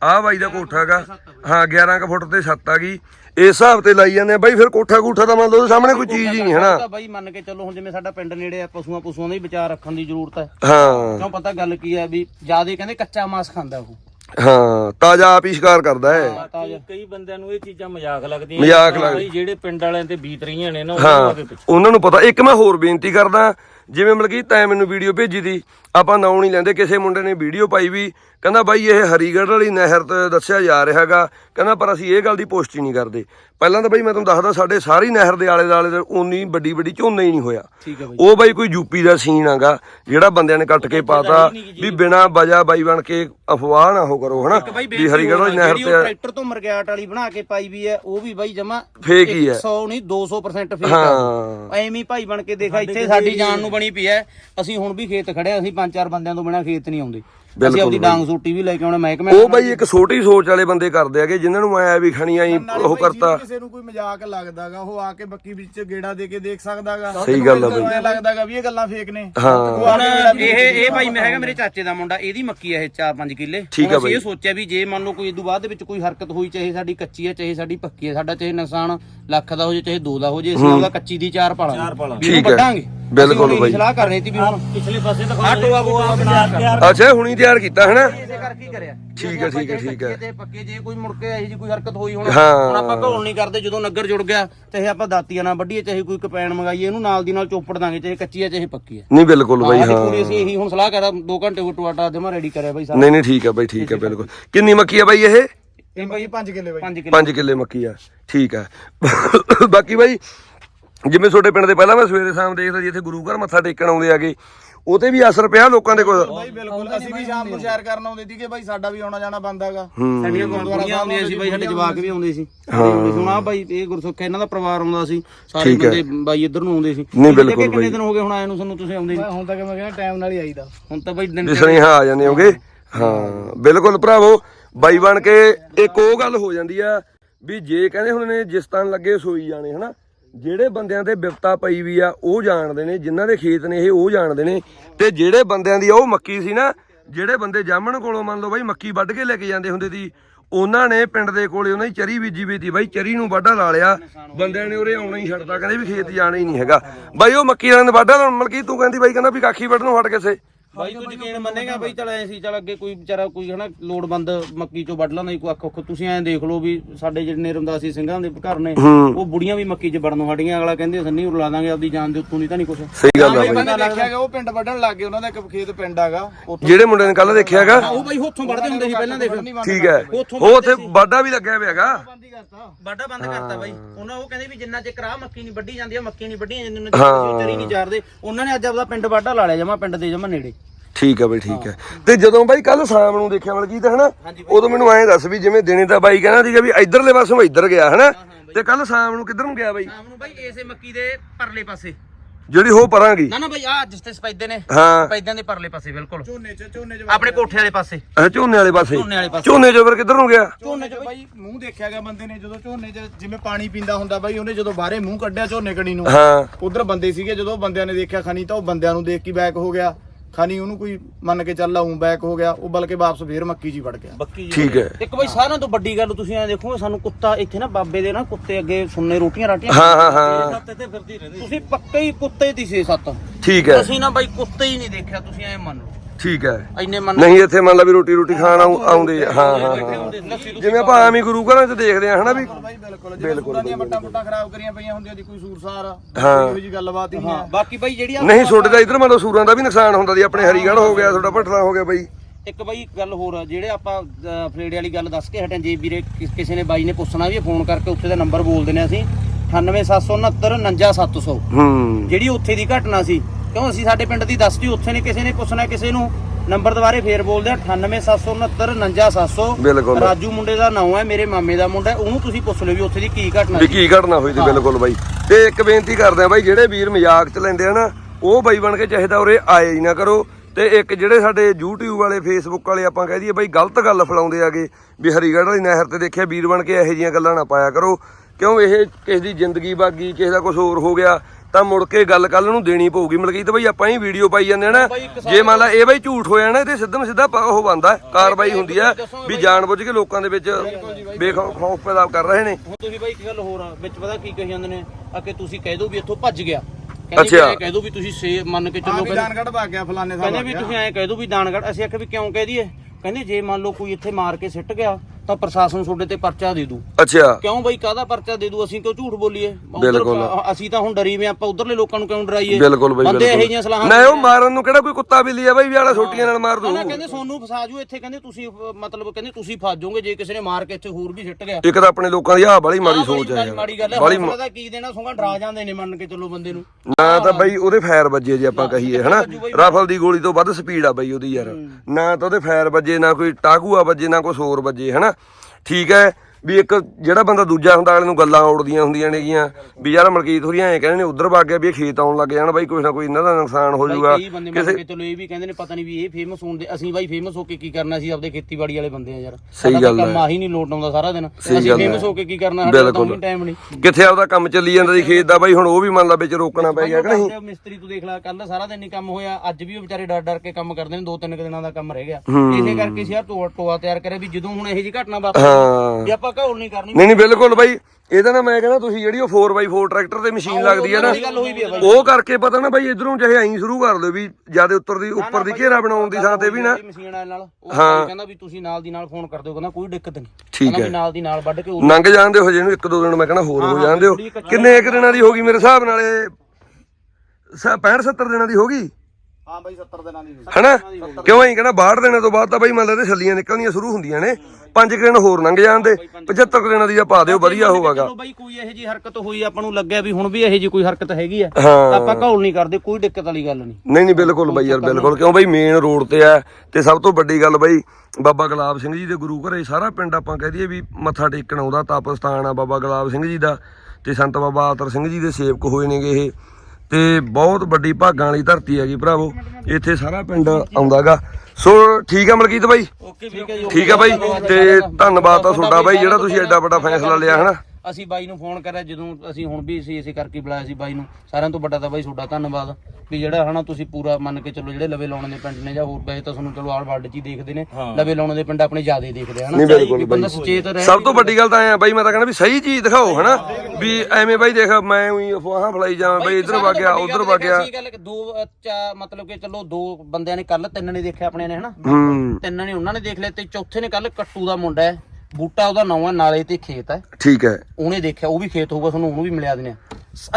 ਆਹ ਬਾਈ ਦਾ ਕੋਠਾ ਹੈਗਾ। ਹਾਂ 11 ਕੁ ਫੁੱਟ ਤੇ ਛੱਤ ਹੈਗੀ ਇਸ ਹਿਸਾਬ ਤੇ ਲਾਈ ਜਾਂਦੇ ਆ। ਬਾਈ ਫਿਰ ਕੋਠਾ ਕੂਠਾ ਤਾਂ ਮੰਨ ਲਓ ਉਹਦੇ ਸਾਹਮਣੇ ਕੋਈ ਚੀਜ਼ ਹੀ ਨਹੀਂ ਹਨਾ? ਤਾਂ ਬਾਈ ਮੰਨ ਕੇ ਚੱਲੋ ਹੁਣ ਜਿਵੇਂ ਸਾਡਾ ਪਿੰਡ ਨੇੜੇ ਆ ਪਸ਼ੂਆਂ ਪਸ਼ੂਆਂ ਦਾ ਹੀ ਵਿਚਾਰ ਰੱਖਣ ਦੀ ਜ਼ਰੂਰਤ ਹੈ। ਹਾਂ। ਕਿਉਂ ਪਤਾ ਗੱਲ ਕੀ ਹੈ ਵੀ ਜਿਆਦੇ ਕਹਿੰਦੇ ਕੱਚਾ ਮਾਸ ਖਾਂਦਾ ਉਹ। ਹਾਂ ਤਾਜ਼ਾ ਆਪ ਹੀ ਸ਼ਿਕਾਰ ਕਰਦਾ ਹੈ। ਕਈ- ਕਈ ਬੰਦਿਆਂ ਨੂੰ ਇਹ ਚੀਜ਼ਾਂ ਮਜ਼ਾਕ ਲੱਗਦੀਆਂ ਮਜ਼ਾਕ ਲੱਗਦੀ। ਬਈ ਜਿਹੜੇ ਪਿੰਡ ਵਾਲਿਆਂ ਤੇ ਬੀਤ ਰਹੀਆਂ ਨੇ ਨਾ ਉਹਨਾਂ ਹਾਂ ਅੱਗੇ ਪਿੱਛੇ। ਉਹਨਾਂ ਨੂੰ ਪਤਾ। ਇੱਕ ਮੈਂ ਹੋਰ ਬੇਨਤੀ ਕਰਦਾ ਜਿਵੇਂ ਮਤਲਬ ਕਿ ਤੈਂ ਮੈਨੂੰ ਵੀਡੀਓ ਭੇਜੀ ਦੀ ਆਪਾਂ ਨਾਂ ਨਹੀਂ ਲੈਂਦੇ, ਕਿਸੇ ਮੁੰਡੇ ਨੇ ਵੀਡੀਓ ਪਾਈ ਵੀ, ਕਹਿੰਦਾ ਬਾਈ ਇਹ ਹਰੀਗੜ੍ਹ ਵਾਲੀ ਨਹਿਰ ਤੇ ਦੱਸਿਆ ਜਾ ਰਿਹਾ ਹੈਗਾ ਕਹਿੰਦਾ ਪਰ ਅਸੀਂ ਇਹ ਗੱਲ ਦੀ ਪੁਸ਼ਟੀ ਨਹੀਂ ਕਰਦੇ। ਪਹਿਲਾਂ ਤਾਂ ਬਾਈ ਮੈਂ ਤੁਹਾਨੂੰ ਦੱਸਦਾ ਸਾਡੇ ਸਾਰੀ ਨਹਿਰ ਦੇ ਆਲੇ ਦੁਆਲੇ ਤੇ ਉਨੀ ਵੱਡੀ ਵੱਡੀ ਝੋਨਾ ਹੀ ਨਹੀਂ ਹੋਇਆ। ਠੀਕ ਹੈ ਬਾਈ। ਉਹ ਬਾਈ ਕੋਈ ਯੂਪੀ ਦਾ ਸੀਨ ਆਗਾ ਜਿਹੜਾ ਬੰਦਿਆਂ ਨੇ ਕੱਟ ਕੇ ਪਾਤਾ ਵੀ ਬਿਨਾ ਵਜ੍ਹਾ ਬਾਈ ਬਣ ਕੇ ਅਫਵਾਹ ਨਾ ਹੋ ਕਰੋ ਹਨਾ? ਵੀ ਹਰੀਗੜ੍ਹ ਨਹਿਰ ਤੇ ਟਰੈਕਟਰ ਤੋਂ ਮਰਗਿਆਟ ਵਾਲੀ ਬਣਾ ਕੇ ਪਾਈ ਵੀ ਹੈ ਉਹ ਵੀ ਬਾਈ ਜਮਾ ਫੇਕ ਹੀ ਹੈ। 100 ਨਹੀਂ 200% ਫੇਕ ਹਾਂ। ਐਵੇਂ ਹੀ ਭਾਈ ਬਣ ਕੇ ਦੇਖਾ ਇੱਥੇ ਸਾਡੀ ਜਾਨ ਨੂੰ ਬਣੀ ਪਈ ਹੈ। ਅਸੀਂ ਹੁਣ ਵੀ ਖੇਤ ਖੜੇ ਹਾਂ, ਅਸੀਂ ਪੰਜ ਚਾਰ ਬੰਦਿਆਂ ਤੋਂ ਬਿਨਾ ਖੇਤ ਨਹੀਂ ਆਉਂਦੇ। ਅਸੀਂ ਆਪਦੀ ਡਾਂਗ ਸੋਟੀ ਵੀ ਲੈ ਕੇ ਆਉਣਾ ਮਹਿਕਮੇ ਉਹ ਬਾਈ ਇੱਕ ਛੋਟੀ ਸੋਚ ਵਾਲੇ ਬੰਦੇ ਕਰਦੇ ਹੈਗੇ ਜਿਨ੍ਹਾਂ ਨੂੰ ਐ ਵੀ ਖਣੀਆਂ ਹੀ ਉਹ ਕਰਤਾ। ਕਿਸੇ ਨੂੰ ਕੋਈ ਮਜ਼ਾਕ ਲੱਗਦਾਗਾ ਉਹ ਆ ਕੇ ਬੱਕੀ ਵਿੱਚ ਗੇੜਾ ਦੇ ਕੇ ਦੇਖ ਸਕਦਾਗਾ। ਸਹੀ ਗੱਲ ਆ ਬਈ। ਲੱਗਦਾਗਾ ਵੀ ਇਹ ਗੱਲਾਂ ਫੇਕ ਨੇ। ਹਾਂ। ਇਹ ਇਹ ਭਾਈ ਮੈਂ ਹੈਗਾ ਮੇਰੇ ਚਾਚੇ ਦਾ ਮੁੰਡਾ ਇਹਦੀ ਮੱਕੀ ਹੈ ਇਹ 4-5 ਕਿੱਲੇ। ਠੀਕ ਹੁਣ ਆ ਅਸੀਂ ਬਾਈ। ਇਹ ਸੋਚਿਆ ਵੀ ਜੇ ਮੰਨ ਲਓ ਕੋਈ ਇਦੋਂ ਬਾਅਦ ਦੇ ਵਿੱਚ ਕੋਈ ਹਰਕਤ ਹੋਈ ਚਾਹੇ ਸਾਡੀ ਕੱਚੀ ਹੈ ਚਾਹੇ ਸਾਡੀ ਪੱਕੀ ਹੈ ਸਾਡਾ ਚਾਹੇ ਨੁਕਸਾਨ ਲੱਖ ਦਾ ਹੋ ਜੇ ਚਾਹੇ 2 ਦਾ ਹੋ ਜੇ ਅਸੀਂ ਉਹਦਾ ਕੱਚੀ ਦੀ ਚਾਰ ਪਾਲਾਂਗੇ ਠੀਕ ਹੈ। ਵੱਢਾਂਗੇ। ਬਿਲਕੁਲ ਬਾਈ। ਸਲਾਹ ਕਰ ਰਹੇ ਸੀ ਵੀ ਹੁਣ ਪਿਛਲੇ ਪਾਸੇ ਤਾਂ ਆਹ ਟੋਆ ਬੋਆ ਬਣਾ ਕੇ ਅੱਛਾ ਹੁਣੀ ਤਿਆਰ ਕੀਤਾ ਹਨਾ? ਇਸੇ ਕਰਕੇ ਹੀ ਕਰਿਆ। ਠੀਕ ਹੈ, ਠੀਕ ਹੈ, ਠੀਕ ਹੈ। ਤੇ ਪੱਕੇ ਜੇ ਕੋਈ ਮੁੜ ਕੇ ਇਹੋ ਜੀ ਕੋਈ ਹਰਕਤ ਹੋਈ ਹੁਣ ਹਾਂ। ਹੁਣ ਆਪਾਂ ਘੋਲ ਨਹੀਂ ਕਰਦੇ ਜਦੋਂ ਨਗਰ ਜੁੜ ਗਿਆ ਚਾਹੇ ਆਪਾਂ ਦਾਤੀਆਂ ਨਾਲ ਵੱਢੀਏ ਚਾਹੇ ਕੋਈ ਕਪੈਣ ਮੰਗਾਈਏ ਇਹਨੂੰ ਨਾਲ ਦੀ ਨਾਲ ਚੋਪੜ ਦਾਂਗੇ ਚਾਹੇ ਕੱਚੀ ਹੈ ਚਾਹੇ ਪੱਕੀ ਹੈ ਨਹੀਂ ਬਿਲਕੁਲ ਬਾਈ ਹਾਂ। ਪੂਰੀ ਅਸੀਂ ਇਹੀ ਹੁਣ ਸਲਾਹ ਕਰਾਂ 2 ਘੰਟੇ ਕੋ ਟਵਾਟਾ ਜਮਾ ਰੈਡੀ ਕਰਿਆ ਬਾਈ ਸਾਹਿਬ ਨਹੀਂ ਨਹੀਂ ਠੀਕ ਹੈ ਬਾਈ ਠੀਕ ਹੈ ਬਿਲਕੁਲ। ਕਿੰਨੀ ਮੱਕੀ ਆ ਬਾਈ ਇਹ? ਇਹ ਬਾਈ 5 ਕਿੱਲੇ ਬਾਈ। 5 ਕਿਲੋ। 5 ਕਿੱਲੇ ਮੱਕੀ ਆ ਠੀਕ ਹੈ। ਬਾਕੀ ਬਾਈ ਜਿਵੇਂ ਤੁਹਾਡੇ ਪਿੰਡ ਦੇ ਪਹਿਲਾਂ ਮੈਂ ਸਵੇਰੇ ਸ਼ਾਮ ਦੇਖਦਾ ਜੀ ਇੱਥੇ ਗੁਰੂ ਘਰ ਮੱਥਾ ਟੇਕਣ ਆਉਂਦੇ ਆਗੇ ਉਹ ਤੇ ਵੀ ਅਸਰ ਪਿਆ ਲੋਕਾਂ ਦੇ ਕੋਲ। ਬਾਈ ਬਿਲਕੁਲ। ਅਸੀਂ ਵੀ ਸ਼ਾਮ ਨੂੰ ਸ਼ੇਅਰ ਕਰਨ ਆਉਂਦੇ ਸੀਗੇ ਬਾਈ ਸਾਡਾ ਵੀ ਆਉਣਾ ਜਾਣਾ ਬੰਦਾਗਾ ਸਾਡੀਆਂ ਗੁਰਦੁਆਰਾ ਆਉਂਦੀਆਂ ਸੀ ਬਾਈ ਸਾਡੇ ਜਵਾਕ ਵੀ ਆਉਂਦੇ ਸੀ। ਹੁਣ ਆ ਬਾਈ ਇਹ ਗੁਰਸੁੱਖ ਇਹਨਾਂ ਦਾ ਪਰਿਵਾਰ ਆਉਂਦਾ ਸੀ? ਸਾਰੇ ਹੈ। ਬੰਦੇ ਬਾਈ ਇੱਧਰ ਨੂੰ ਆਉਂਦੇ ਸੀ। ਨਹੀਂ, ਬਿਲਕੁਲ ਕਿੰਨੇ। ਦਿਨ ਹੋ ਗਏ ਹੁਣ ਆਏ ਨੂੰ ਸਾਨੂੰ ਤੁਸੀਂ ਆਉਂਦੇ ਨਹੀਂ ਹੁਣ ਤੱਕ ਮੈਂ ਕਹਿੰਦਾ ਟਾਈਮ ਨਾਲ ਹੀ ਆਈਦਾ। ਹੁਣ ਤਾਂ ਬਾਈ ਦਿਨ ਵੀ ਸੁਨੇਹਾ ਆ ਜਾਂਦੇ ਹੋਗੇ। ਹਾਂ ਬਿਲਕੁਲ ਭਰਾਵੋ ਬਾਈ ਬਣ ਕੇ ਇੱਕ ਉਹ ਗੱਲ ਹੋ ਜਾਂਦੀ ਆ ਵੀ ਜੇ ਕਹਿੰਦੇ ਹੁਣ ਨੇ ਜਿਸ ਤਨ ਲੱਗੇ ਸੋਈ ਜਾਣੇ ਹਨਾ? ਜਿਹੜੇ ਬੰਦਿਆਂ ਤੇ ਬਿਪਤਾ ਪਈ ਵੀ ਆ, ਉਹ ਜਾਣਦੇ ਨੇ, ਜਿਨ੍ਹਾਂ ਦੇ ਖੇਤ ਨੇ ਇਹ, ਉਹ ਜਾਣਦੇ ਨੇ। ਤੇ ਜਿਹੜੇ ਬੰਦਿਆਂ ਦੀ ਉਹ ਮੱਕੀ ਸੀ ਨਾ, ਜਿਹੜੇ ਬੰਦੇ ਜਾਮਣ ਕੋਲੋਂ ਮੰਨ ਲਓ ਬਾਈ ਮੱਕੀ ਵੱਢ ਕੇ ਲੈ ਕੇ ਜਾਂਦੇ ਹੁੰਦੇ ਸੀ, ਉਹਨਾਂ ਨੇ ਪਿੰਡ ਦੇ ਕੋਲੇ ਉਹਨਾਂ ਦੀ ਚਰੀ ਬੀਜੀ ਵੀ ਤੀ ਬਾਈ ਚਰੀ ਨੂੰ ਵਾਢਾ ਲਾ ਲਿਆ, ਬੰਦਿਆਂ ਨੇ ਉਰੇ ਆਉਣਾ ਹੀ ਛੱਡਤਾ, ਕਹਿੰਦੇ ਵੀ ਖੇਤ ਜਾਣਾ ਹੀ ਨਹੀਂ ਹੈਗਾ। ਬਾਈ ਉਹ ਮੱਕੀ ਵਾਲਿਆਂ ਨੇ ਵਾਢਾ ਲਾਉਣ ਮਲਕੀ ਤੂੰ ਕਹਿੰਦੀ ਬਾਈ ਕਹਿੰਦਾ ਵੀ ਕਾਖੀ ਵੱਢ ਨੂੰ ਹਟ ਕਿਸੇ ਬਾਈ ਤੂੰ ਯਕੀਨ ਮੰਨੇਗਾ ਬਾਈ ਚਲ ਐ ਸੀ ਚਲ ਅੱਗੇ ਕੋਈ ਵਿਚਾਰਾ ਕੋਈ ਹਨਾ ਲੋੜਵੰਦ ਮੱਕੀ ਚੋਂ ਵੱਢ ਲੈਂਦਾ ਸੀ ਕੋਈ ਅੱਖ ਉੱਖ ਤੁਸੀਂ ਐਂ ਦੇਖ ਲਓ ਵੀ ਸਾਡੇ ਜਿਹੜੇ ਨਿਰਮਦਾਸੀ ਸਿੰਘਾਂ ਦੇ ਘਰ ਨੇ ਉਹ ਬੁੜੀਆਂ ਵੀ ਮੱਕੀ 'ਚ ਵੜਨੋਂ ਹਟੀਆਂ ਅਗਲਾ ਕਹਿੰਦੇ ਸੰਨੀ ਉਰਲਾ ਦਾਂਗੇ ਆਪਦੀ ਜਾਨ ਦੇ ਉੱਤੋਂ ਨਹੀਂ ਤਾਂ ਨਹੀਂ ਕੁਛ। ਸਹੀ ਗੱਲ ਆ ਬਾਈ ਬਾਈ। ਮੈਂ ਦੇਖਿਆ ਗਿਆ ਉਹ ਪਿੰਡ ਵੱਢਣ ਲੱਗ ਗਏ ਉਹਨਾਂ ਦਾ ਇੱਕ ਖੇਤ ਪਿੰਡ ਹੈਗਾ ਉੱਥੋਂ ਜਿਹੜੇ ਮੁੰਡੇ ਨੇ ਕੱਲ ਦੇਖਿਆ ਹੈਗਾ? ਉਹ ਬਾਈ ਉੱਥੋਂ ਵੜਦੇ ਹੁੰਦੇ ਸੀ ਪਹਿਲਾਂ ਦੇਖ ਠੀਕ ਹੈ। ਉਹ ਉੱਥੇ ਬਾਡਾ ਵੀ ਲੱਗਿਆ ਹੋਇਆ ਵਾਢਾ ਬੰਦ ਕਰਤਾ ਬਾਈ। ਉਹਨਾਂ ਉਹ ਕਹਿੰਦੇ ਵੀ ਜਿੰਨਾ ਚਿਰ ਰਾਹ ਮੱਕੀ ਨਹੀਂ ਵੱਢੀ ਜਾਂਦੀ ਆ ਮੱਕੀ ਨਹੀਂ ਵੱਢੀਆਂ ਜਿੰਨਾ ਚਿਰ ਅਸੀਂ ਚਰੀ ਨਹੀਂ ਚਾਰਦੇ ਉਹਨਾਂ ਨੇ ਅੱਜ ਆਪਦਾ ਪਿੰਡ ਵਾਢਾ ਲਾ ਲਿਆ ਜਮਾ ਪਿੰਡ ਦੇ ਜਮਾ ਨੇੜੇ। ਠੀਕ ਹੈ ਬਈ ਠੀਕ ਹੈ। ਤੇ ਜਦੋਂ ਬਾਈ ਕੱਲ ਸ਼ਾਮ ਨੂੰ ਦੇਖਿਆ ਮਲਕੀ ਤਾਂ ਹਨਾ ਉਦੋਂ ਮੈਨੂੰ ਐਂ ਦੱਸ ਵੀ ਜਿਵੇਂ ਦਿਨੇ ਤਾਂ ਬਾਈ ਕਹਿੰਦਾ ਸੀਗਾ ਵੀ ਇਧਰਲੇ ਪਾਸੋਂ ਇੱਧਰ ਗਿਆ ਹਨਾ ਤੇ ਕੱਲ ਸ਼ਾਮ ਨੂੰ ਕਿੱਧਰ ਨੂੰ ਗਿਆ ਬਾਈ? ਸ਼ਾਮ ਨੂੰ ਬਾਈ ਇਸੇ ਮੱਕੀ ਦੇ ਪਰਲੇ ਪਾਸੇ। ਜਿਹੜੀ ਹੋ ਪਰਾਂਗੀ। ਨਾ ਨਾ ਬਾਈ ਆ ਜਿਸ ਤੇ ਸਪੈਦੇ ਨੇ। ਹਾਂ। ਸਪੈਦਿਆਂ ਦੇ ਪਰਲੇ ਪਾਸੇ ਬਿਲਕੁਲ। ਝੋਨੇ ਚ ਝੋਨੇ ਚ ਆਪਣੇ ਕੋਠੇ ਵਾਲੇ ਪਾਸੇ। ਇਹ ਝੋਨੇ ਵਾਲੇ ਪਾਸੇ। ਝੋਨੇ ਵਾਲੇ ਪਾਸੇ। ਝੋਨੇ ਫਿਰ ਕਿੱਧਰ ਨੂੰ ਗਿਆ? ਝੋਨੇ ਚ ਬਾਈ ਮੂੰਹ ਦੇਖਿਆ ਗਿਆ ਬੰਦੇ ਨੇ ਜਦੋਂ ਝੋਨੇ ਚ ਜਿਵੇਂ ਪਾਣੀ ਪੀਂਦਾ ਹੁੰਦਾ ਬਾਈ ਉਹਨੇ ਜਦੋਂ ਬਾਹਰੇ ਮੂੰਹ ਕੱਢਿਆ ਝੋਨੇ ਕਣੀ ਨੂੰ। ਹਾਂ। ਉਧਰ ਬੰਦੇ ਸੀਗੇ ਜਦੋਂ ਬੰਦਿਆਂ ਨੇ ਦੇਖਿਆ ਖਣੀ ਤਾਂ ਉਹ ਬੰਦਿਆਂ ਨੂੰ ਦੇਖ ਕੇ ਬੈਕ ਹੋ ਗਿਆ। ਖਣੀ ਉਹਨੂੰ ਕੋਈ ਮੰਨ ਕੇ ਚੱਲ ਆਉਂ ਬੈਕ ਹੋ ਗਿਆ ਉਹ ਬਲਕਿ ਵਾਪਸ ਫੇਰ ਮੱਕੀ ਜੀ ਵੜ ਗਿਆ। ਬੱਕੀ ਠੀਕ ਹੈ। ਇੱਕ ਬਾਈ ਸਾਰਿਆਂ ਤੋਂ ਵੱਡੀ ਗੱਲ ਤੁਸੀਂ ਐ ਦੇਖੋ ਸਾਨੂੰ ਕੁੱਤਾ ਇੱਥੇ ਨਾ ਬਾਬੇ ਦੇ ਨਾ ਕੁੱਤੇ ਅੱਗੇ ਸੁਣਨੇ ਰੋਟੀਆਂ ਰਾਟੀਆਂ ਹਾਂ ਹਾਂ ਹਾਂ। ਸੱਤ ਤੇ ਫਿਰਦੀ ਰਹਿੰਦੀ ਤੁਸੀਂ ਪੱਕੇ ਹੀ ਕੁੱਤੇ ਦੀ 6-7 ਠੀਕ ਹੈ। ਅਸੀਂ ਨਾ ਬਾਈ ਕੁੱਤੇ ਹੀ ਨਹੀਂ ਦੇਖਿਆ ਤੁਸੀਂ ਐ ਮੰਨ ਲਓ। ਠੀਕ ਹੈ। ਇੰਨੇ ਮੰਨ ਨਹੀਂ ਇੱਥੇ ਮੰਨ ਲਾ ਵੀ ਰੋਟੀ ਰੋਟੀ ਖਾਣ ਆਉ- ਆਉਂਦੇ ਆ। ਹਾਂ ਹਾਂ ਹਾਂ। ਜਿਵੇਂ ਆਪਾਂ ਆਮ ਹੀ ਗੁਰੂ ਘਰਾਂ 'ਚ ਦੇਖਦੇ ਆ ਹਨਾ ਵੀ ਬਾਈ ਬਿਲਕੁਲ। ਜਿਵੇਂ ਸੂਰਾਂ ਦੀਆਂ ਵੱਟਾਂ ਵੱਟਾਂ ਖਰਾਬ ਕਰੀਆਂ ਪਈਆਂ ਹੁੰਦੀਆਂ ਦੀ ਕੋਈ ਸੂਰਸਾਰ ਹਾਂ। ਇਹੋ ਜੀ ਗੱਲਬਾਤ ਹੀ ਨਹੀਂ ਹੈ ਬਾਕੀ ਬਾਈ ਜਿਹੜੀ ਆ ਨਹੀਂ ਛੋਟੇ ਦਾ ਇਧਰ ਮੰਨ ਲਓ ਸੂਰਾਂ ਦਾ ਵੀ ਨੁਕਸਾਨ ਹੁੰਦਾ ਜੀ ਆਪਣੇ ਹਰੀਗੜ੍ਹ ਹੋ ਗਿਆ ਤੁਹਾਡਾ ਭੱਠਲਾ ਹੋ ਗਿਆ ਬਾਈ। ਇੱਕ ਬਾਈ ਗੱਲ ਹੋਰ ਆ, ਜਿਹੜੇ ਆਪਾਂ ਫਲੇੜੇ ਵਾਲੀ ਗੱਲ ਦੱਸ ਕੇ ਹਟਿਆ ਜੇ ਵੀਰੇ ਕਿਸ- ਕਿਸੇ ਨੇ ਬਾਈ ਨੇ ਪੁੱਛਣਾ ਵੀ ਫੋਨ ਕਰਕੇ ਉੱਥੇ ਦਾ ਨੰਬਰ ਬੋਲ ਦਿੰਦੇ ਆ ਅਸੀਂ 98769 59700 ਹੂੰ। ਜਿਹੜੀ ਉੱਥੇ ਦੀ ਘਟਨਾ ਸੀ ਕਿਉਂ ਅਸੀਂ ਸਾਡੇ ਪਿੰਡ ਦੀ ਦੱਸਦੀ ਉੱਥੇ ਨੇ ਕਿਸੇ ਨੇ ਪੁੱਛਣਾ ਕਿਸੇ ਨੂੰ ਨੰਬਰ ਦੁਬਾਰੇ ਫੇਰ ਬੋਲਦੇ ਆ 98769 59700 ਬਿਲਕੁਲ। ਰਾਜੂ ਮੁੰਡੇ ਦਾ ਨਾਮ ਹੈ ਮੇਰੇ ਮਾਮੇ ਦਾ ਮੁੰਡਾ ਉਹਨੂੰ ਤੁਸੀਂ ਪੁੱਛ ਲਿਓ ਵੀ ਉੱਥੇ ਦੀ ਕੀ ਘਟਨਾ ਸੀ ਕੀ ਘਟਨਾ ਹੋਈ ਸੀ ਬਿਲਕੁਲ ਬਾਈ। ਤੇ ਇੱਕ ਬੇਨਤੀ ਕਰਦੇ ਆ ਬਾਈ ਜਿਹੜੇ ਵੀਰ ਮਜ਼ਾਕ ਚ ਲੈਂਦੇ ਆ ਨਾ ਉਹ ਬਾਈ ਬਣ ਕੇ ਚਾਹੇ ਤਾਂ ਉਰੇ ਆਏ ਹੀ ਨਾ ਕਰੋ। ਤੇ ਇੱਕ ਜਿਹੜੇ ਸਾਡੇ YouTube ਵਾਲੇ Facebook ਵਾਲੇ ਆਪਾਂ ਕਹਿ ਦਈਏ ਬਈ ਗਲਤ ਗੱਲ ਫੈਲਾਉਂਦੇ ਆਗੇ। ਵੀ ਹਰੀਗੜ੍ਹ ਵਾਲੀ ਨਹਿਰ ਤੇ ਦੇਖਿਆ ਵੀਰ ਬਣ ਕੇ ਇਹੋ ਜਿਹੀਆਂ ਗੱਲਾਂ ਨਾ ਪਾਇਆ ਕਰੋ। ਕਿਉਂ ਇਹ ਕਿਸੇ ਦੀ ਜ਼ਿੰਦਗੀ ਬਾਗੀ ਕਿਸੇ ਦਾ ਕੁਝ ਹੋਰ ਹੋ ਗਿਆ ਤਾਂ ਮੁੜ ਕੇ ਗੱਲ ਕੱਲ ਨੂੰ ਦੇਣੀ ਪਊਗੀ। ਮਲਕੀਤ ਬਈ ਆਪਾਂ ਹੀ ਵੀਡੀਓ ਪਾਈ ਜਾਂਦੇ ਆ ਨਾ। ਜੇ ਮੰਨ ਲਾ ਇਹ ਬਈ ਝੂਠ ਹੋਇਆ ਨਾ ਤੇ ਸਿੱਧਮ ਸਿੱਧਾ ਪ- ਉਹ ਬੰਦਾ ਕਾਰਵਾਈ ਹੁੰਦੀ ਆ ਵੀ ਜਾਣਬੁੱਝ ਕੇ ਲੋਕਾਂ ਦੇ ਵਿੱਚ ਬੇਖੌਫ ਖੌਫ ਪੈਦਾ ਕਰ ਰਹੇ ਨੇ। ਹੁਣ ਤੁਸੀਂ ਬਾਈ ਇੱਕ ਗੱਲ ਹੋਰ ਆ ਵਿੱਚ ਪਤਾ ਕੀ ਕਹੀ ਜਾਂਦੇ ਨੇ ਆ ਕਿ ਤੁਸੀਂ ਕਹਿ ਦਿਓ ਵੀ ਇੱਥੋਂ ਭੱਜ ਗਿਆ। ਕਹਿੰਦੇ ਅੱਛਾ। ਐਂ ਕਹਿ ਦਿਓ ਵੀ ਤੁਸੀਂ ਸੇ ਮੰਨ ਕੇ ਚੱਲੋ ਵੀ ਕਹਿੰਦੇ ਜਾਨਗੜ ਭਾਗ ਗਿਆ ਫਲਾਣੇ ਕਹਿੰਦੇ ਸਾਹਿਬ ਵੀ ਤੁਸੀਂ ਐਂ ਕਹਿ ਦਿਓ ਵੀ ਦਾਨਗੜ ਅਸੀਂ ਆਖਿਆ ਵੀ ਕਿਉਂ ਕਹਿ ਦਈਏ? ਕਹਿੰਦੇ ਜੇ ਮੰਨ ਲਓ ਕੋਈ ਇੱਥੇ ਮਾਰ ਕੇ ਸਿੱਟ ਗਿਆ ਤਾਂ ਪ੍ਰਸ਼ਾਸਨ ਤੁਹਾਡੇ ਤੇ ਪਰਚਾ ਦੇ ਦੂ। ਅੱਛਾ। ਕਿਉਂ ਬਾਈ? ਕਾਹਦਾ ਪਰਚਾ ਦੇ ਦੂ? ਅਸੀਂ ਕਿਉਂ ਝੂਠ ਬੋਲੀਏ? ਉੱਧਰ ਬਿਲਕੁਲ। ਅ- ਅਸੀਂ ਤਾਂ ਹੁਣ ਡਰੀ ਵੇ ਆਪਾਂ ਉਧਰਲੇ ਲੋਕਾਂ ਨੂੰ ਕਿਉਂ ਡਰਾਈਏ? ਬਿਲਕੁਲ ਬਈ ਬੰਦੇ ਇਹੋ ਜਿਹੀਆਂ ਸਲਾਹਾਂ ਨਾ ਉਹ ਮਾਰਨ ਨੂੰ ਕਿਹੜਾ ਕੋਈ ਕੁੱਤਾ ਬਿੱਲੀ ਆ ਬਈ ਵੀ ਆਲਾ ਛੋਟੀਆਂ ਨਾਲ ਮਾਰ ਦੂ ਨਾ ਕਹਿੰਦੇ ਸੋਨੂੰ ਫਸਾ ਜੂ ਇੱਥੇ ਕਹਿੰਦੇ ਤੁਸੀਂ ਮਤਲਬ ਕਹਿੰਦੇ ਤੁਸੀਂ ਫਸ ਜਾਓਗੇ ਜੇ ਕਿਸੇ ਨੇ ਮਾਰ ਕੇ ਇੱਥੇ ਹੋਰ ਵੀ ਸਿੱਟ ਗਿਆ। ਇੱਕ ਤਾਂ ਆਪਣੇ ਲੋਕਾਂ ਦੀ ਆਹ ਬੜੀ ਮਾੜੀ ਸੋਚ ਬੜੀ ਹੈ ਮਾੜੀ ਗੱਲ ਹੈ। ਬੜੀ ਹੌਸਲਾ ਦਾ ਕੀ ਦੇਣਾ ਸੋਗਾ ਡਰਾ ਜਾਂਦੇ ਨੇ ਮੰਨ ਕੇ ਚੱਲੋ ਬੰਦੇ ਨੂੰ। ਨਾ ਤਾਂ ਬਈ ਉਹਦੇ ਫਾਇਰ ਵੱਜੇ ਜੇ ਆਪਾਂ ਕਹੀਏ ਹਨਾ? ਰਾਫਲ ਦੀ ਗੋਲੀ ਤੋਂ ਵੱਧ ਸਪੀਡ ਆ ਬਈ ਉਹਦੀ ਯਾਰ। ਨਾ ਤਾਂ ਉਹਦੇ ਫਾਇਰ ਵੱਜੇ ਨਾ ਕੋਈ ਟਾਕੂਆ ਵੱਜੇ ਨਾ ਕੋਈ ਹੋਰ ਵੱਜੇ ਹਨਾ? ਠੀਕ ਹੈ ਵੀ ਇੱਕ ਜਿਹੜਾ ਬੰਦਾ ਦੂਜਾ ਹੁੰਦਾ ਵਾਲੇ ਨੂੰ ਗੱਲਾਂ ਉੜਦੀਆਂ ਹੁੰਦੀਆਂ ਨੇਗੀਆਂ। ਵੀ ਯਾਰ ਮਲਕੀਤ ਹੋਰੀਆਂ ਐ ਕਹਿੰਦੇ ਨੇ ਉਧਰ ਵਗ ਗਿਆ ਵੀ ਇਹ ਖੇਤ ਆਉਣ ਲੱਗ ਜਾਣ ਬਾਈ ਕੁਛ ਨਾ ਕੋਈ ਇਹਨਾਂ ਦਾ ਨੁਕਸਾਨ ਹੋ ਜਾਊਗਾ। ਕਈ ਬੰਦੇ ਮੰਨ ਕੇ ਚਲੋ ਇਹ ਵੀ ਕਹਿੰਦੇ ਨੇ ਪਤਾ ਨਹੀਂ ਵੀ ਇਹ ਫੇਮਸ ਹੋਣ ਦੇ ਅਸੀਂ ਬਾਈ ਫੇਮਸ ਹੋ ਕੇ ਕੀ ਕਰਨਾ ਸੀ ਆਪਦੇ ਖੇਤੀਬਾੜੀ ਵਾਲੇ ਬੰਦੇ ਆ ਯਾਰ। ਸਹੀ ਗੱਲ ਹੈ। ਕੰਮ ਆਹੀ ਨਹੀਂ ਲੋਟ ਆਉਂਦਾ ਸਾਰਾ ਦਿਨ। ਅਸੀਂ ਹੈ। ਫੇਮਸ ਹੋ। ਕੇ ਕੀ ਕਰਨਾ ਸਾਡਾ ਤਾਂ ਟਾਈਮ ਨਹੀਂ ਕਿੱਥੇ ਆਪਦਾ ਕੰਮ ਚੱਲੀ ਜਾਂਦਾ ਸੀ ਖੇਤ ਦਾ ਬਾਈ ਹੁਣ ਉਹ ਵੀ ਮੰਨ ਲਾ ਵਿੱਚ ਰੋਕਣਾ ਪੈ ਗਿਆ ਕਿ ਨਹੀਂ? ਮਿਸਤਰੀ ਤੂੰ ਦੇਖ ਲੈ ਕੱਲ ਸਾਰਾ ਦਿਨ ਨਹੀਂ ਕੰਮ ਹੋਇਆ ਅੱਜ ਵੀ ਉਹ ਵਿਚਾਰੇ ਡਰ ਡਰ ਕੇ ਕੰਮ ਕਰਦੇ ਨੇ ਦੋ ਤਿੰਨ ਦਿਨਾਂ ਦਾ ਕੰਮ ਰਹਿ ਗਿਆ। ਇਸੇ ਕਰਕੇ ਸੀ ਯਾਰ ਟੋਆ ਤਿਆਰ ਕਰਿਆ ਵੀ ਜਦੋਂ ਹੁਣ ਇਹੋ ਜਿਹੀ ਘਟਨਾ ਵਾਪਰੀ ਹਾਂ। ਵੀ ਆਪਾਂ ਘੋਲ ਨਹੀਂ ਕਰਨੀ। ਨਹੀਂ ਨਹੀਂ ਬਿਲਕੁਲ ਬਾਈ। ਇਹਦਾ ਨਾ ਮੈਂ ਕਹਿੰਦਾ ਤੁਸੀਂ ਜਿਹੜੀ ਉਹ 4x4 ਟਰੈਕਟਰ ਤੇ ਮਸ਼ੀਨ ਲੱਗਦੀ ਹੈ ਨਾ ਇਹ ਗੱਲ ਹੋਈ ਵੀ ਆ ਬਾਈ। ਉਹ ਕਰਕੇ ਪਤਾ ਨਾ ਬਾਈ ਇਧਰੋਂ ਚਾਹੇ ਐਂ ਸ਼ੁਰੂ ਕਰ ਲਓ ਵੀ ਜ਼ਿਆਦਾ ਉੱਤਰ ਦੀ ਉੱਪਰ ਦੀ ਘੇਰਾ ਬਣਾਉਣ ਦੀ ਥਾਂ ਤੇ ਵੀ ਨਾ। ਮਸ਼ੀਨ ਵਾਲੇ ਨਾਲ ਉਹ ਬਾਈ ਕਹਿੰਦਾ ਵੀ ਤੁਸੀਂ ਨਾਲ ਦੀ ਨਾਲ ਫੋਨ ਕਰ ਦਿਓ ਕਹਿੰਦਾ ਕੋਈ ਦਿੱਕਤ ਨਹੀਂ। ਠੀਕ ਹੈ। ਨਾਲ ਦੀ ਨਾਲ ਵੱਢ ਕੇ ਲੰਘ ਜਾਂਦੇ ਹੋ ਜਿਹਨੂੰ ਇੱਕ ਦੋ ਦਿਨ ਮੈਂ ਕਹਿੰਦਾ ਹੋਰ ਹੋ ਜਾਂਦੇ ਹੋ। ਕਿੰਨੇ ਇੱਕ ਦਿਨਾਂ ਦੀ ਹੋ ਗਈ ਮੇਰੇ ਹਿਸਾਬ ਨਾਲ? ਇਹ 65 70 ਦਿਨਾਂ ਦੀ ਹੋ ਗਈ? ਹਾਂ ਬਾਈ 70 ਦਿਨਾਂ ਦੀ ਹੋਈ। ਹਨਾ? ਕਿਉਂ ਐਂ ਕਹਿੰਦਾ 62 ਦਿਨਾਂ ਤੋਂ ਬਾਅਦ ਤਾਂ ਬਾਈ ਮੰਨ ਲੈ ਤੇ ਛੱਲੀਆਂ ਨਿਕਲਣੀਆਂ ਸ਼ੁਰੂ ਹੁੰਦੀਆਂ ਨੇ। ਪੰਜ ਕੁ ਦਿਨ ਹੋਰ ਲੰਘ ਜਾਂਦੇ 75 ਕੁ ਦਿਨਾਂ ਦੀ ਜਾਂ ਪਾ ਦਿਓ ਵਧੀਆ ਹੋਵਾਗਾ। ਚਲੋ ਬਾਈ ਕੋਈ ਇਹੋ ਜੀ ਹਰਕਤ ਹੋਈ ਆਪਾਂ ਨੂੰ ਲੱਗਿਆ ਵੀ ਹੁਣ ਵੀ ਇਹੋ ਜੀ ਕੋਈ ਹਰਕਤ ਹੈਗੀ ਆ। ਹਾਂ। ਆਪਾਂ ਘੋਲ ਨਹੀਂ ਕਰਦੇ ਕੋਈ ਦਿੱਕਤ ਵਾਲੀ ਗੱਲ ਨਹੀਂ। ਨਹੀਂ ਨਹੀਂ ਬਿਲਕੁਲ ਬਾਈ ਯਾਰ ਬਿਲਕੁਲ। ਕਿਉਂ ਬਾਈ ਮੇਨ ਰੋਡ ਤੇ ਆ। ਤੇ ਸਭ ਤੋਂ ਵੱਡੀ ਗੱਲ ਬਾਈ ਬਾਬਾ ਗੁਲਾਬ ਸਿੰਘ ਜੀ ਦੇ ਗੁਰੂ ਘਰੇ ਸਾਰਾ ਪਿੰਡ ਆਪਾਂ ਕਹਿ ਦਈਏ ਵੀ ਮੱਥਾ ਟੇਕਣ ਆਉਂਦਾ ਤਪ ਸਥਾਨ ਆ ਬਾਬਾ ਗੁਲਾਬ ਸਿੰਘ ਜੀ ਦਾ। ਤੇ ਸੰਤ ਬਾਬਾ ਆਤਰ ਸਿੰਘ ਜੀ ਦੇ ਸੇਵਕ ਹੋਏ ਨੇਗੇ ਇਹ। ਤੇ ਬਹੁਤ ਵੱਡੀ ਭਾਗਾਂ ਵਾਲੀ ਧਰਤੀ ਹੈਗੀ ਭਰਾਵੋ। ਇੱਥੇ ਸਾਰਾ ਪਿੰਡ ਆਉਂਦਾਗਾ। ਸੋ ਠੀਕ ਆ ਮਲਕੀਤ ਬਾਈ? ਠੀਕ ਹੈ ਜੀ ਠੀਕ ਆ ਬਾਈ। ਤੇ ਧੰਨਵਾਦ ਆ ਤੁਹਾਡਾ ਬਾਈ ਜਿਹੜਾ ਤੁਸੀਂ ਐਡਾ ਵੱਡਾ ਫੈਸਲਾ ਲਿਆ ਹਨਾ? ਅਸੀਂ ਬਾਈ ਨੂੰ ਫੋਨ ਕਰਿਆ ਜਦੋਂ ਅਸੀਂ ਹੁਣ ਵੀ ਅਸੀਂ ਇਸੇ ਕਰਕੇ ਬੁਲਾਇਆ ਸੀ ਬਾਈ ਨੂੰ। ਸਾਰਿਆਂ ਤੋਂ ਵੱਡਾ ਤਾਂ ਬਾਈ ਤੁਹਾਡਾ ਧੰਨਵਾਦ। ਵੀ ਜਿਹੜਾ ਹਨਾ ਤੁਸੀਂ ਪੂਰਾ ਮੰਨ ਕੇ ਚੱਲੋ ਜਿਹੜੇ ਲਵੇ ਲਾਉਣ ਦੇ ਪਿੰਡ ਨੇ ਜਾਂ ਹੋਰ ਵੈਸੇ ਤਾਂ ਤੁਹਾਨੂੰ ਚਲੋ ਆਲ ਵਰਲਡ 'ਚ ਹੀ ਦੇਖਦੇ ਨੇ। ਲਵੇ ਲਾਉਣ ਦੇ ਪਿੰਡ ਆਪਣੇ ਜ਼ਿਆਦੇ ਦੇਖਦੇ ਆ ਹਨਾ। ਵੀ ਬੰਦਾ ਸੁਚੇਤ ਰਹੇ। ਸਭ ਤੋਂ ਵੱਡੀ ਗੱਲ ਤਾਂ ਐ ਆ ਬਾਈ ਮੈਂ ਤਾਂ ਕਹਿੰਦਾ ਵੀ ਸਹੀ ਚੀਜ਼ ਦਿਖਾਓ ਹਨਾ। ਵੀ ਐਵੇਂ ਬਾਈ ਦੇਖ ਮੈਂ ਉਹੀ ਅਫਵਾਹਾਂ ਫਲਾਈ ਜਾਵਾਂ। ਬਾਈ ਇੱਧਰ ਵਗ ਗਿਆ ਉੱਧਰ ਵਗ ਗਿਆ। ਅਸੀਂ ਗੱਲ ਕਿ ਦੋ ਮਤਲਬ ਕਿ ਚਲੋ ਦੋ ਬੰਦਿਆਂ ਨੇ ਕੱਲ ਤਿੰਨ ਨੇ ਦੇਖਿਆ ਆਪਣੇ ਨੇ ਹਨਾ। ਤਿੰਨ ਨੇ ਉਹਨਾਂ ਨੇ ਦੇਖ ਲਿਆ ਤੇ ਚੌਥੇ ਨੇ ਕੱਲ ਕੱਟੂ ਦਾ ਮੁੰਡਾ ਹੈ। ਬੂਟਾ ਉਹਦਾ ਨਾਂ ਹੈ ਨਾਲੇ ਤੇ ਖੇਤ ਹੈ। ਠੀਕ ਹੈ। ਉਹਨੇ ਦੇਖਿਆ ਉਹ ਵੀ ਖੇਤ ਹੋਊਗਾ ਤੁਹਾਨੂੰ ਉਹਨੂੰ ਵੀ ਮਿਲਿਆ ਆ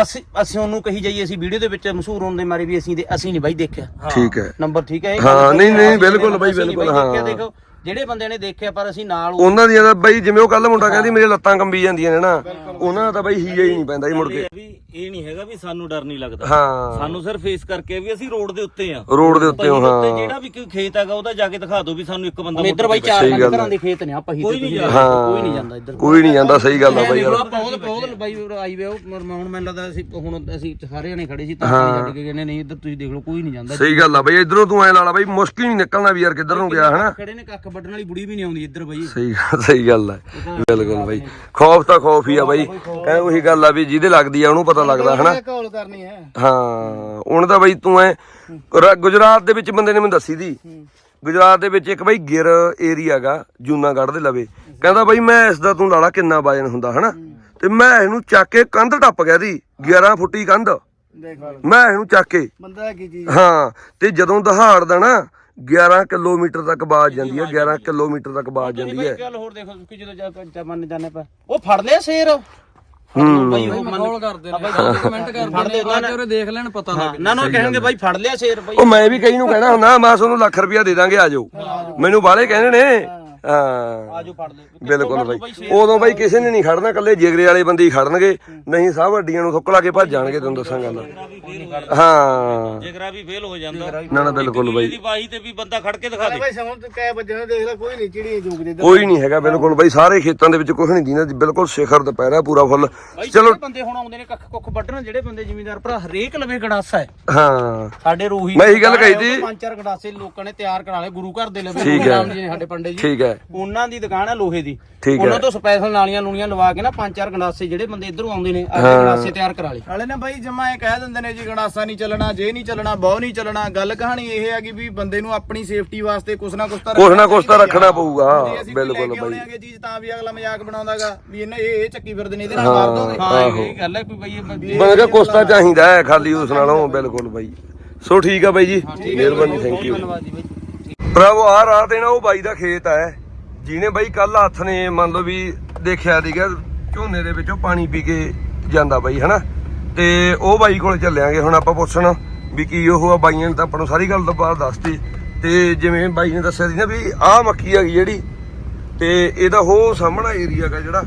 ਅਸੀਂ ਅਸੀਂ ਉਹਨੂੰ ਕਹੀ ਜਾਈਏ ਅਸੀਂ ਵੀਡੀਓ ਦੇ ਵਿੱਚ ਮਸ਼ਹੂਰ ਹੋਣ ਦੇ ਮਾਰੇ ਵੀ ਅਸੀਂ ਦੇ ਅਸੀਂ ਨਹੀਂ ਬਾਈ ਦੇਖਿਆ। ਠੀਕ ਹੈ। ਨੰਬਰ ਠੀਕ ਹੈ ਹਾਂ, ਨਹੀਂ, ਨਹੀਂ, ਬਿਲਕੁਲ ਬਾਈ, ਬਿਲਕੁਲ, ਹਾਂ। ਦੇਖੋ। ਜਿਹੜੇ ਬੰਦਿਆਂ ਨੇ ਦੇਖਿਆ ਪਰ ਅਸੀਂ ਨਾਲ ਉਹ- ਉਹਨਾਂ ਦੀਆਂ ਤਾਂ ਬਾਈ ਜਿਵੇਂ ਉਹ ਕੱਲ ਮੁੰਡਾ ਕਹਿੰਦੀ ਮੇਰੇ ਲੱਤਾਂ ਕੰਬੀ ਜਾਂਦੀਆਂ ਨੇ ਨਾ ਉਹਨਾਂ ਦਾ ਤਾਂ ਬਾਈ ਹੀ ਨਹੀਂ ਪੈਂਦਾ ਜੀ ਮੁੜ ਕੇ। ਵੀ ਇਹ ਨਹੀਂ ਹੈਗਾ ਵੀ ਸਾਨੂੰ ਡਰ ਨਹੀਂ ਲੱਗਦਾ। ਹਾਂ। ਸਾਨੂੰ ਸਿਰਫ ਫੇਸ ਕਰਕੇ ਵੀ ਅਸੀਂ ਰੋਡ ਦੇ ਉੱਤੇ ਆ। ਰੋਡ ਦੇ ਉੱਤੇ ਹੋ, ਹਾਂ ਜਿਹੜਾ ਵੀ ਕੋਈ ਖੇਤ ਹੈਗਾ ਉਹਦਾ ਜਾ ਕੇ ਦਿਖਾ ਦਿਓ ਵੀ ਸਾਨੂੰ ਇੱਕ ਬੰਦਾ ਹੁਣ ਇੱਧਰ ਬਾਈ ਚਾਰ ਪੰਜ ਘਰਾਂ ਦੇ ਖੇਤ ਨੇ ਆਪਾਂ ਹੀ ਕੋਈ ਨਹੀਂ ਹਾਂ। ਕੋਈ ਨਹੀਂ ਜਾਂਦਾ ਇੱਧਰ। ਕੋਈ ਨਹੀਂ ਜਾਂਦਾ ਸਹੀ ਗੱਲ ਆ ਬਾਈ ਯਾਰ ਬਹੁਤ ਬਹੁਤ ਬਾਈ ਆਈ ਵੇ ਉਹ ਮਰ- ਹੁਣ ਮੈਨੂੰ ਲੱਗਦਾ ਅਸੀਂ ਹੁਣ ਅਸੀਂ ਸਾਰੇ ਜਣੇ ਖੜੇ ਸੀ ਤਾਂ ਅਸੀਂ ਛੱਡ ਕੇ ਕਹਿੰਦੇ ਨਹੀਂ ਇੱਧਰ ਤੁਸੀਂ ਦੇਖ ਲਓ ਕੋਈ ਨਹੀਂ ਜਾਂਦਾ। ਸਹੀ ਗੱਲ ਆ ਬਾਈ ਇਧਰੋਂ ਤੂੰ ਐ ਲਾ ਲਾ ਬਾਈ ਮੁਸ਼ਕਿਲ ਨਹੀਂ ਨਿਕਲਣਾ ਵੀ ਯਾਰ ਕਿੱਧਰ ਨੂੰ ਗਿਆ ਹਨਾ ਖੜੇ ਨੇ ਕੱਖ ਵੱਢਣ ਵਾਲੀ ਬੁੜੀ ਵੀ ਨਹੀਂ ਆਉਂਦੀ ਇੱਧਰ ਬਾਈ। ਸਹੀ ਗੱਲ ਸਹੀ ਗੱਲ ਆ ਬਿਲਕੁਲ ਬਾਈ। ਖੌਫ ਤਾਂ ਖੌਫ ਹੀ ਆ ਬਾਈ। ਕਹੇ ਉਹੀ ਗੱਲ ਆ ਵੀ ਜਿਹਦੇ ਲੱਗਦੀ ਆ ਉਹਨੂੰ ਪਤਾ ਲੱਗਦਾ ਹਨਾ? ਕਰਨੀ ਹੈ। ਹਾਂ ਹੁਣ ਤਾਂ ਬਾਈ ਤੂੰ ਐ ਗੁਜਰਾਤ ਦੇ ਵਿੱਚ ਬੰਦੇ ਨੇ ਮੈਨੂੰ ਦੱਸੀ ਦੀ। ਗੁਜਰਾਤ ਦੇ ਵਿੱਚ ਇੱਕ ਬਾਈ ਗਿਰ ਏਰੀਆ ਗਾ ਜੂਨਾਗੜ੍ਹ ਦੇ ਲਵੇ। ਕਹਿੰਦਾ ਬਾਈ ਮੈਂ ਇਸ ਦਾ ਤੂੰ ਲਾਲਾ ਕਿੰਨਾ ਵਜਨ ਹੁੰਦਾ ਹਨਾ? ਤੇ ਮੈਂ ਇਹਨੂੰ ਚੱਕ ਕੇ ਕੰਧ ਟੱਪ ਗਿਆ ਦੀ 11 ਫੁੱਟੀ ਕੰਧ। ਮੈਂ ਇਹਨੂੰ ਚੱਕ ਕੇ। ਬੰਦਾ ਕੀ ਚੀਜ਼। ਹਾਂ ਤੇ ਜਦੋਂ ਦਹਾੜਦਾ ਨਾ 11 ਕਿਲੋਮੀਟਰ ਤੱਕ ਬਾਜ ਜਾਂਦੀ ਹੈ 11 ਕਿਲੋਮੀਟਰ ਤੱਕ ਬਾਜ ਜਾਂਦੀ ਹੈ। ਗੱਲ ਹੋਰ ਦੇਖੋ ਕਿ ਜਦੋਂ ਜਾ ਜਾ ਮੰਨ ਜਾਣੇ ਪਾ ਉਹ ਫੜ ਲਿਆ ਸ਼ੇਰ ਹੂੰ। ਬਾਈ ਉਹ ਮੰਨ ਕਰਦੇ ਨੇ। ਕਮੈਂਟ ਕਰਦੇ ਨੇ ਉਹਰੇ ਦੇਖ ਲੈਣ ਪਤਾ ਲੱਗ ਨਾ ਨਾ ਕਹਿਣਗੇ ਬਾਈ ਫੜ ਲਿਆ ਸ਼ੇਰ ਬਾਈ। ਉਹ ਮੈਂ ਵੀ ਕਈ ਨੂੰ ਕਹਿਣਾ ਹੁੰਦਾ ਮੈਂ ਤੁਹਾਨੂੰ ਲੱਖ ਰੁਪਇਆ ਦੇ ਦਾਂਗੇ ਆ ਜਾਓ। ਮੈਨੂੰ ਬਾਲੇ ਕਹਿੰਦੇ ਨੇ ਹਾਂ। ਆਜੋ ਫੜ ਲਓ। ਬਿਲਕੁਲ ਬਾਈ। ਉਦੋਂ ਬਾਈ ਕਿਸੇ ਨੇ ਨਹੀਂ ਖੜਨਾ ਕੱਲੇ ਜਿਗਰੇ ਵਾਲੇ ਬੰਦੇ ਹੀ ਖੜਨਗੇ। ਨਹੀਂ ਸਭ ਵੱਡੀਆਂ ਨੂੰ ਥੁੱਕ ਲਾ ਕੇ ਭੱਜ ਜਾਣਗੇ ਤੁਹਾਨੂੰ ਦੱਸਾਂ ਗੱਲ। ਹਾਂ ਜਿਗਰਾ ਵੀ ਫੇਲ ਹੋ ਜਾਂਦਾ। ਨਾ ਨਾ ਬਿਲਕੁਲ ਬਾਈ। ਦੀ ਬਾਈ ਤੇ ਵੀ ਬੰਦਾ ਖੜ ਕੇ ਦਿਖਾ ਦੇ। ਸਮਝ ਤੂੰ ਕੈ ਵੱਜਣਾ ਦੇਖ ਲੈ ਕੋਈ ਨਹੀਂ ਚਿੜੀ ਜੂਗਦੇ ਕੋਈ ਨਹੀਂ ਹੈਗਾ ਬਿਲਕੁਲ ਬਾਈ। ਸਾਰੇ ਖੇਤਾਂ ਦੇ ਵਿੱਚ ਕੁਝ ਨਹੀਂ ਦੀਨਾ ਬਿਲਕੁਲ ਸਿਖਰ ਦੁਪਹਿਰਾ ਪੂਰਾ ਫੁੱਲ। ਬਾਈ ਚਲੋ। ਬੰਦੇ ਹੁਣ ਆਉਂਦੇ ਨੇ ਕੱਖ ਕੁੱਖ ਵੱਢਣ ਜਿਹੜੇ ਬੰਦੇ ਜ਼ਿਮੀਂਦਾਰ ਭਰਾ ਹਰੇਕ ਲਵੇ ਗੜਾਸਾ ਹੈ। ਹਾਂ। ਸਾਡੇ ਰੋਹੀ ਮੈਂ ਇਹੀ ਗੱਲ ਕਹੀ ਤੀ। ਪੰਜ ਚਾਰ ਗੜਾਸੇ ਲੋਕਾਂ ਨੇ ਤਿਆਰ ਕਰਾ ਲਏ ਗੁਰੂ ਘਰ ਦੇ ਲਵੇ ਠੀਕ ਹੈ। ਰਾਮ ਜੀ ਨੇ ਸਾਡੇ ਪੰਡੇ ਜੀ। ਠੀਕ ਹੈ। ਉਹਨਾਂ ਦੀ ਦੁਕਾਨ ਹੈ ਲੋਹੇ ਦੀ। ਠੀਕ ਹੈ। ਉਹਨਾਂ ਤੋਂ ਸਪੈਸ਼ਲ ਨਾਲੀਆਂ ਲੂਣੀਆਂ ਲਵਾ ਕੇ ਨਾ ਪੰਜ ਚਾਰ ਗੰਡਾਸੇ ਜਿਹੜੇ ਬੰਦੇ ਇਧਰੋਂ ਆਉਂਦੇ ਨੇ ਆਪਣੇ ਗੰਡਾਸੇ ਤਿਆਰ ਕਰਾ ਲਏ। ਨਾਲੇ ਨਾ ਬਾਈ ਜਮਾ ਇਹ ਕਹਿ ਦਿੰਦੇ ਨੇ ਜੀ ਗਣਾਸਾ ਨਹੀਂ ਚੱਲਣਾ ਜੇ ਨਹੀਂ ਚੱਲਣਾ ਬਹੁ ਨਹੀਂ ਚੱਲਣਾ। ਗੱਲ ਕਹਾਣੀ ਇਹ ਹੈ ਕਿ ਵੀ ਬੰਦੇ ਨੂੰ ਆਪਣੀ ਸੇਫਟੀ ਵਾਸਤੇ ਕੁਛ ਨਾ ਕੁਛ ਤਾਂ ਕੁਛ ਨਾ ਕੁਛ ਤਾਂ ਰੱਖਣਾ ਪਊਗਾ। ਬਿਲਕੁਲ ਬਾਈ। ਆਗੇ ਚੀਜ਼ ਤਾਂ ਵੀ ਅਗਲਾ ਮਜ਼ਾਕ ਬਣਾਉਂਦਾਗਾ ਵੀ ਇਹਨੇ ਇਹ ਇਹ ਚੱਕੀ ਫਿਰਦੇ ਨੇ ਇਹਦੇ ਨਾਲ ਮਾਰ ਦੋਗੇ। ਹਾਂ ਇਹ ਗੱਲ ਹੈ ਕੋਈ ਬਈ ਇਹ ਬੰਦੇ- ਮੈਂ ਕਿਹਾ ਕੁਛ ਤਾਂ ਚਾਹੀਦਾ ਹੈ ਖਾਲੀ ਉਸ ਨਾਲੋਂ ਬਿਲਕੁਲ ਬਾਈ। ਸੋ ਠੀਕ ਆ ਬਾਈ ਜੀ। ਮਿਹਰਬਾਨੀ ਥੈਂਕ ਯੂ ਧੰਨਵਾਦ ਜੀ ਬਾਈ। ਭਰਾਵੋ ਆ ਰਾਹ ਤੇ ਨਾ ਉਹ ਬਾਈ ਦਾ ਖੇਤ ਹੈ ਜਿਹਨੇ ਬਾਈ ਕੱਲ ਹੱਥ ਨੇ ਮੰਨ ਲਓ ਵੀ ਦੇਖਿਆ ਸੀਗਾ, ਝੋਨੇ ਦੇ ਵਿੱਚੋਂ ਪਾਣੀ ਪੀ ਕੇ ਜਾਂਦਾ ਬਾਈ, ਹਨਾ? ਤੇ ਉਹ ਬਾਈ ਕੋਲ ਚੱਲਿਆਂਗੇ, ਹੁਣ ਆਪਾਂ ਪੁੱਛਣ ਵੀ ਕੀ ਉਹ ਆ। ਬਾਈਆਂ ਨੇ ਤਾਂ ਆਪਾਂ ਨੂੰ ਸਾਰੀ ਗੱਲ ਤੋਂ ਬਾਅਦ ਦੱਸਤੀ। ਤੇ ਜਿਵੇਂ ਬਾਈ ਨੇ ਦੱਸਿਆ ਸੀ ਨਾ ਵੀ ਆਹ ਮੱਕੀ ਹੈਗੀ ਜਿਹੜੀ, ਤੇ ਇਹਦਾ ਉਹ ਸਾਹਮਣਾ ਏਰੀਆ ਹੈਗਾ ਜਿਹੜਾ,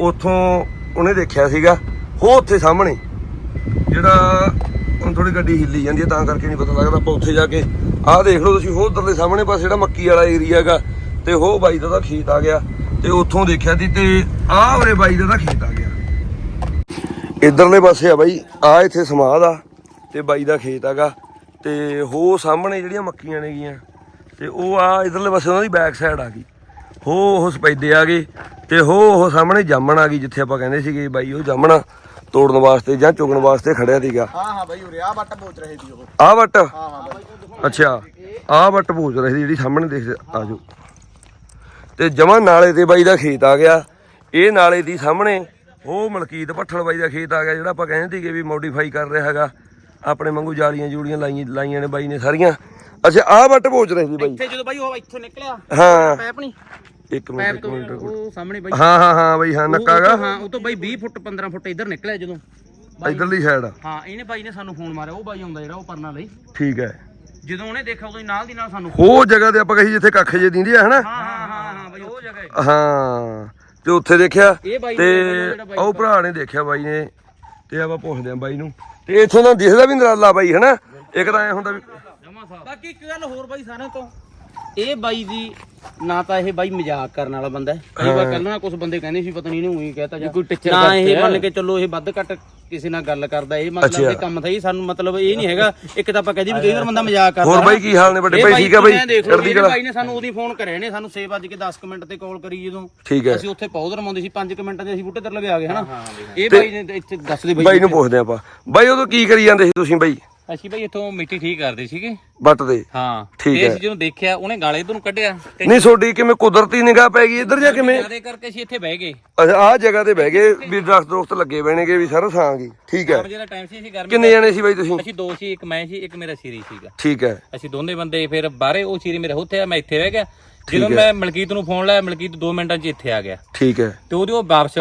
ਉੱਥੋਂ ਉਹਨੇ ਦੇਖਿਆ ਸੀਗਾ, ਉਹ ਉੱਥੇ ਸਾਹਮਣੇ। ਜਿਹੜਾ ਹੁਣ ਥੋੜੀ ਗੱਡੀ ਹਿੱਲੀ ਜਾਂਦੀ ਹੈ, ਤਾਂ ਕਰਕੇ ਨਹੀਂ ਪਤਾ ਲੱਗਦਾ। ਆਪਾਂ ਉੱਥੇ ਜਾ ਕੇ ਆਹ ਦੇਖ ਲਓ ਤੁਸੀਂ ਉਹ ਉਧਰਲੇ ਸਾਹਮਣੇ ਪਾਸੇ ਜਿਹੜਾ ਮੱਕੀ ਵਾਲਾ ਏਰੀਆ ਹੈਗਾ, ਤੇ ਉਹ ਬਾਈ ਦਾ ਤਾਂ ਖੇਤ ਆ ਗਿਆ। ਤੇ ਉੱਥੋਂ ਦੇਖਿਆ ਸੀ, ਤੇ ਆਹ ਉਰੇ ਬਾਈ ਦਾ ਤਾਂ ਖੇਤ ਆ ਗਿਆ। ਇਧਰਲੇ ਪਾਸੇ ਆ ਬਾਈ ਆ ਇੱਥੇ ਸਮਾਧ ਆ, ਤੇ ਬਾਈ ਦਾ ਖੇਤ ਹੈਗਾ। ਤੇ ਉਹ ਸਾਹਮਣੇ ਜਿਹੜੀਆਂ ਮੱਕੀਆਂ ਨੇ ਗੀਆਂ ਤੇ ਉਹ ਆ ਇਧਰਲੇ ਪਾਸੇ ਉਹਨਾਂ ਦੀ ਬੈਕ ਸਾਈਡ ਆ ਗਈ। ਹੋ ਉਹ ਸਪੈਦੇ ਆ ਗਏ, ਤੇ ਹੋ ਉਹ ਸਾਹਮਣੇ ਜਾਮਣ ਆ ਗਈ, ਜਿੱਥੇ ਆਪਾਂ ਕਹਿੰਦੇ ਸੀਗੇ ਬਾਈ ਉਹ ਜਾਮਣਾ ਤੋੜਨ ਵਾਸਤੇ ਜਾਂ ਚੁਗਣ ਵਾਸਤੇ ਖੜਿਆ ਸੀਗਾ। ਹਾਂ ਹਾਂ ਬਾਈ ਉਰੇ ਆ ਵੱਟ ਪਹੁੰਚ ਰਹੇ ਸੀ ਉਹ। ਆਹ ਵੱਟ? ਹਾਂ ਹਾਂ ਬਾਈ। ਅੱਛਾ ਆਹ ਵੱਟ ਪੂਛ ਰਹੀ ਸੀ ਜਿਹੜੀ ਸਾਹਮਣੇ ਦੇਖ ਆਜੋ ਤੇ ਜਮਾ ਨਾਲੇ ਤੇ ਬਾਈ ਦਾ ਖੇਤ ਆ ਗਿਆ। ਇਹ ਨਾਲੇ ਦੀ ਸਾਹਮਣੇ ਉਹ ਮਲਕੀਤ ਭੱਠਲ ਬਾਈ ਦਾ ਖੇਤ ਆ ਗਿਆ ਜਿਹੜਾ ਆਪਾਂ ਕਹਿੰਦੇ ਸੀਗੇ ਵੀ ਮੋਡੀਫਾਈ ਕਰ ਰਿਹਾ ਹੈਗਾ। ਆਪਣੇ ਵਾਂਗੂ ਜਾਲੀਆਂ ਜੂੜੀਆਂ ਲਾਈਆਂ ਲਾਈਆਂ ਨੇ ਬਾਈ ਨੇ ਸਾਰੀਆਂ। ਅੱਛਾ ਆਹ ਵੱਟ ਪੂਛ ਰਹੀ ਸੀ ਬਾਈ। ਇੱਥੇ ਜਦੋਂ ਬਾਈ ਉਹ ਇੱਥੋਂ ਨਿਕਲਿਆ ਹਾਂ। ਪੈਪ ਨਹੀਂ ਇੱਕ ਮਿੰਟ ਪੈਪ ਇੱਕ ਤੋਂ ਮਿੰਟ। ਉਹ ਸਾਹਮਣੇ ਬਾਈ। ਹਾਂ ਹਾਂ ਹਾਂ ਬਾਈ ਹਾਂ ਨੱਕਾ ਉਹ- ਉਹ ਤੋਂ- ਹਾਂ ਉਹ ਤੋਂ ਬਾਈ 20 ਫੁੱਟ 15 ਫੁੱਟ ਇੱਧਰ ਨਿਕਲਿਆ ਜਦੋਂ। ਇਧਰਲੀ ਸਾਈਡ ਹਾਂ ਇਹਨੇ ਬਾਈ ਨੇ ਸਾਨੂੰ ਫੋਨ ਮਾਰਿਆ ਉਹ ਬਾਈ ਆਉਂਦਾ ਜਿਹੜਾ ਉਹ ਪਰਨਾ ਲਈ। ਠੀਕ ਹੈ। ਜਦੋਂ ਉਹਨੇ ਦੇਖਿਆ ਉਦੋਂ ਹੀ ਨਾਲ ਦੀ ਨਾਲ ਸਾਨੂੰ ਉਹ ਜਗ੍ਹਾ ਤੇ ਆਪਾਂ ਕਹੀ ਜਿੱਥੇ ਕੱਖ ਜੇ ਦਿੰਦੀ ਆ ਹਨਾ? ਹਾਂ ਹਾਂ ਹਾਂ ਹਾਂ ਬਾਈ ਉਹ ਜਗ੍ਹਾ ਹੈ। ਹਾਂ ਤੇ ਉੱਥੇ ਦੇਖਿਆ ਇਹ ਬਾਈ ਤੇ ਨੇ ਜਿਹੜਾ ਬਾਈ ਉਹ ਭਰਾ ਨੇ ਦੇਖਿਆ ਬਾਈ ਨੇ ਤੇ ਆਪਾਂ ਪੁੱਛਦੇ ਆ ਬਾਈ ਨੂੰ। ਤੇ ਇੱਥੋਂ ਦਾ ਦਿਖਦਾ ਵੀ ਨਰਾਲਾ ਬਾਈ ਹਨਾ? ਇੱਕ ਤਾਂ ਐ ਹੁੰਦਾ ਵੀ ਬਾਕੀ ਇੱਕ ਗੱਲ ਹੋਰ ਬਾਈ ਸਾਰਿਆਂ ਤੋਂ ਇਹ ਬਾਈ ਦੀ ਨਾ ਤਾਂ ਇਹ ਬਾਈ ਮਜ਼ਾਕ ਕਰਨ ਵਾਲਾ ਬੰਦਾ ਹੈ। ਕਈ ਵਾਰ ਕੱਲ ਨਾ ਕੁਝ ਬੰਦੇ ਕਹਿੰਦੇ ਸੀ ਪਤਾ ਨਹੀਂ ਇਹਨੇ ਉਹੀ ਕਹਿਤਾ ਜਾਂ ਨਾ ਇਹ ਮੰਨ ਕੇ ਚੱਲੋ ਇਹ ਵੱਧ ਘੱਟ ਕਿਸੇ ਨਾਲ ਗੱਲ ਕਰਦਾ ਇਹ ਮਤਲਬ ਇਹ ਕੰਮ ਥਈ ਸਾਨੂੰ ਮਤਲਬ ਇਹ ਨਹੀਂ ਹੈਗਾ। ਇੱਕ ਤਾਂ ਆਪਾਂ ਕਹਦੇ ਵੀ ਕਈ ਵਾਰ ਬੰਦਾ ਮਜ਼ਾਕ ਕਰਦਾ ਹੋਰ ਬਾਈ ਕੀ ਹਾਲ ਨੇ ਵੱਡੇ? ਭਾਈ ਠੀਕ ਆ ਬਾਈ? ਇਹਨੇ ਕਲਾ ਬਾਈ ਨੇ ਸਾਨੂੰ ਉਹਦੀ ਫੋਨ ਕਰਿਆ ਨੇ ਸਾਨੂੰ 6 ਵਜੇ ਕੇ 10 ਕੁ ਮਿੰਟ ਤੇ ਕਾਲ ਕਰੀ ਜਦੋਂ। ਠੀਕ ਹੈ। ਅਸੀਂ ਉੱਥੇ ਪੌਦਰ ਰਮਾਉਂਦੇ ਸੀ 5 ਮਿੰਟਾਂ ਦੇ ਅਸੀਂ ਬੂਟੇ ਤੇ ਲਵੇ ਆ ਗਏ ਹਨਾ? ਇਹ ਬਾਈ ਨੇ ਇੱਥੇ ਦੱਸਦੇ ਬਾਈ ਬਾਈ ਨੂੰ ਪੁੱਛਦੇ ਆਪਾਂ। ਬਾਈ ਉਦੋਂ ਕੀ ਕਰੀ ਜਾਂਦੇ ਸੀ ਤੁਸੀਂ ਬਾਈ? ਅਸੀਂ ਭਾਈ ਇੱਥੋਂ ਮਿੱਟੀ ਠੀਕ ਕਰਦੇ ਸੀਗੇ। ਵੱਟ ਦੇ। ਹਾਂ ਠੀਕ ਤੇ ਹੈ। ਅਸੀਂ ਜਦੋਂ ਦੇਖਿਆ ਉਹਨੇ ਗਾਲੇ ਤੋਂ ਕੱਢਿਆ। ਤੇ ਨਹੀਂ ਛੋਡੀ ਕਿਵੇਂ ਕੁਦਰਤੀ ਨਿਗਾਹ ਪੈ ਗਈ ਇੱਧਰ ਜਾਂ ਕਿਵੇਂ? ਜਿਆਦੇ ਕਰਕੇ ਅਸੀਂ ਇੱਥੇ ਬਹਿ ਗਏ। ਅੱਛਾ ਆਹ ਜਗ੍ਹਾ ਤੇ ਬਹਿ ਗਏ ਵੀ ਦਰਖਤ ਦਰਖਤ ਲੱਗੇ ਬਹਿਣਗੇ ਵੀ ਸਾਰਾ ਸਾਂਗੀ ਠੀਕ ਹੈ। ਹੁਣ ਜਿਹੜਾ ਟਾਈਮ ਸੀ ਅਸੀਂ ਗਰਮੀ ਕਿੰਨੇ ਜਣੇ ਸੀ ਬਾਈ ਤੁਸੀਂ? ਅਸੀਂ ਦੋ ਸੀ ਇੱਕ ਮੈਂ ਸੀ ਇੱਕ ਮੇਰਾ ਸੀਰੀ ਸੀਗਾ। ਠੀਕ ਹੈ। ਅਸੀਂ ਦੋਨੇ ਬੰਦੇ ਫਿਰ ਬਾਹਰੇ ਉਹ ਸੀਰੀ ਮੇਰੇ ਉੱਥੇ ਆ ਮੈਂ ਇੱਥੇ ਰਹਿ ਗਿਆ। ਜਦੋਂ ਮੈਂ ਮਲਕੀਤ ਨੂੰ ਫੋਨ ਲਾਇਆ ਮਲਕੀਤ 2 ਮਿੰਟਾਂ 'ਚ ਇੱਥੇ ਆ ਗਿਆ। ਠੀਕ ਹੈ। ਤੇ ਉਹਦੀ ਉਹ ਵਾਪਸ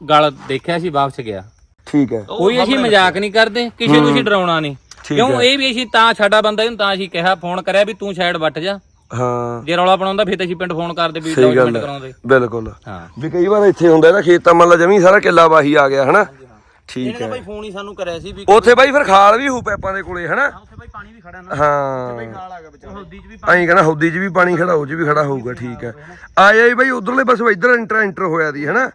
ਗਲ ਦੇਖਿਆ ਸੀ ਵਾਪਸ ਗਿਆ। ਠੀਕ ਹੈ। ਕੋਈ ਅਸੀਂ ਮਜ਼ਾਕ ਨਹੀਂ ਕਰਦੇ ਕਿਸੇ ਨੂੰ ਅਸੀਂ ਡਰਾਉਣਾ ਨਹੀਂ। ਕਿਉਂ? ਇਹ ਵੀ ਅਸੀਂ ਤਾਂ ਸਾਡਾ ਬੰਦਾ ਇਹਨੂੰ ਤਾਂ ਅਸੀਂ ਕਿਹਾ ਫੋਨ ਕਰਿਆ ਵੀ ਤੂੰ ਸਾਈਡ ਵੱਟ ਜਾ। ਹਾਂ। ਜੇ ਰੌਲਾ ਬਣਾਉਂਦਾ ਫਿਰ ਤਾਂ ਅਸੀਂ ਪਿੰਡ ਫੋਨ ਕਰਦੇ ਵੀ ਡਾਕੂਮੈਂਟ ਕਰਾਉਂਦੇ। ਬਿਲਕੁਲ। ਹਾਂ। ਵੀ ਕਈ ਵਾਰ ਇੱਥੇ ਹੁੰਦਾ ਇਹਦਾ ਖੇਤ ਤਾਂ ਮੰਨ ਲਾ ਜਮੀ ਸਾਰਾ ਕਿੱਲਾ ਵਾਹੀ ਆ ਗਿਆ ਹਨਾ? ਠੀਕ ਇਹਨੇ ਹੈ। ਬਾਈ ਫੋਨ ਹੀ ਸਾਨੂੰ ਕਰਿਆ ਸੀ ਵੀ ਉੱਥੇ ਬਾਈ ਫਿਰ ਖਾਲ ਵੀ ਹੋਊ ਪੈਪਾਂ ਦੇ ਕੋਲੇ ਹਨਾ? ਉੱਥੇ ਬਾਈ ਪਾਣੀ ਵੀ ਖੜਾ ਨਾ। ਹਾਂ। ਨਾਲ ਆ ਗਿਆ ਵਿਚਾਰਾ। ਹੌਦੀ 'ਚ ਵੀ ਐਂ ਕਹਿੰਦਾ ਹੌਦੀ 'ਚ ਵੀ ਪਾਣੀ ਖੜਾ ਹੋ 'ਚ ਵੀ ਖੜਾ ਹੋਊਗਾ ਠੀਕ ਹੈ। ਆਇਆ ਹੀ। ਬਾਈ ਉਧਰਲੇ ਪਾਸੇ ਇੱਧਰ ਇੰਟਰ ਇੰਟਰ ਹੋਇਆ ਦੀ ਹਨਾ?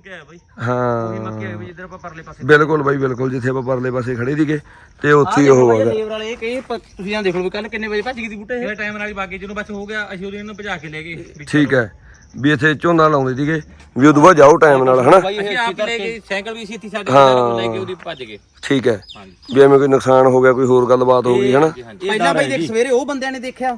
ਘੁੰਮ ਕੇ ਆਇਆ ਬਾਈ। ਹਾਂ। ਮੱਕੀ ਆ ਗਈ ਜਿੱਧਰ ਆਪਾਂ ਪਰਲੇ ਪਾਸੇ ਬਿਲਕੁਲ ਬਾਈ ਬਿਲਕੁਲ ਜਿੱਥੇ ਆਪਾਂ ਪਰਲੇ ਪਾਸੇ ਖੜੇ ਸੀਗੇ ਤੇ ਉੱਥੇ ਹੀ ਉਹ ਹੈਗਾ ਲੇਬਰ ਵਾਲੇ ਇਹ ਕਹੇ ਪ- ਤੁਸੀਂ ਆ ਦੇਖ ਲਓ ਵੀ ਕੱਲ ਕਿੰਨੇ ਵਜੇ ਭੱਜ ਗਈ ਦੀ ਬੂਟੇ ਇਹ। ਟਾਈਮ ਨਾਲ ਹੀ ਬਾਕੀ ਜਿਹਨੂੰ ਬਸ ਹੋ ਗਿਆ ਅਸੀਂ ਉਹਦੇ ਨੂੰ ਭਜਾ ਕੇ ਲੈ ਗਏ ਵੀ ਠੀਕ ਹੈ ਵੀ ਇੱਥੇ ਝੋਨਾ ਲਾਉਂਦੇ ਸੀਗੇ ਵੀ ਉਦੋਂ ਬਾਅਦ ਜਾਓ ਟਾਈਮ ਨਾਲ ਹਨਾ? ਬਾਈ ਅਸੀਂ ਇਹ ਆਪ ਲੈ ਗਏ। ਸਾਈਕਲ ਵੀ ਸੀ ਇੱਥੇ ਸਾਡੇ ਹਾਂ। ਨਾਲ ਲੈ ਕੇ ਉਹਦੀ ਭੱਜ ਗਏ। ਠੀਕ ਹੈ ਹਾਂਜੀ। ਵੀ ਐਵੇਂ ਕੋਈ ਨੁਕਸਾਨ ਹੋ ਗਿਆ ਕੋਈ ਹੋਰ ਗੱਲਬਾਤ ਹੋ ਗਈ ਹਨਾ? ਪਹਿਲਾਂ ਬਾਈ ਦੇਖ ਸਵੇਰੇ ਉਹ ਬੰਦਿਆਂ ਨੇ ਦੇਖਿਆ।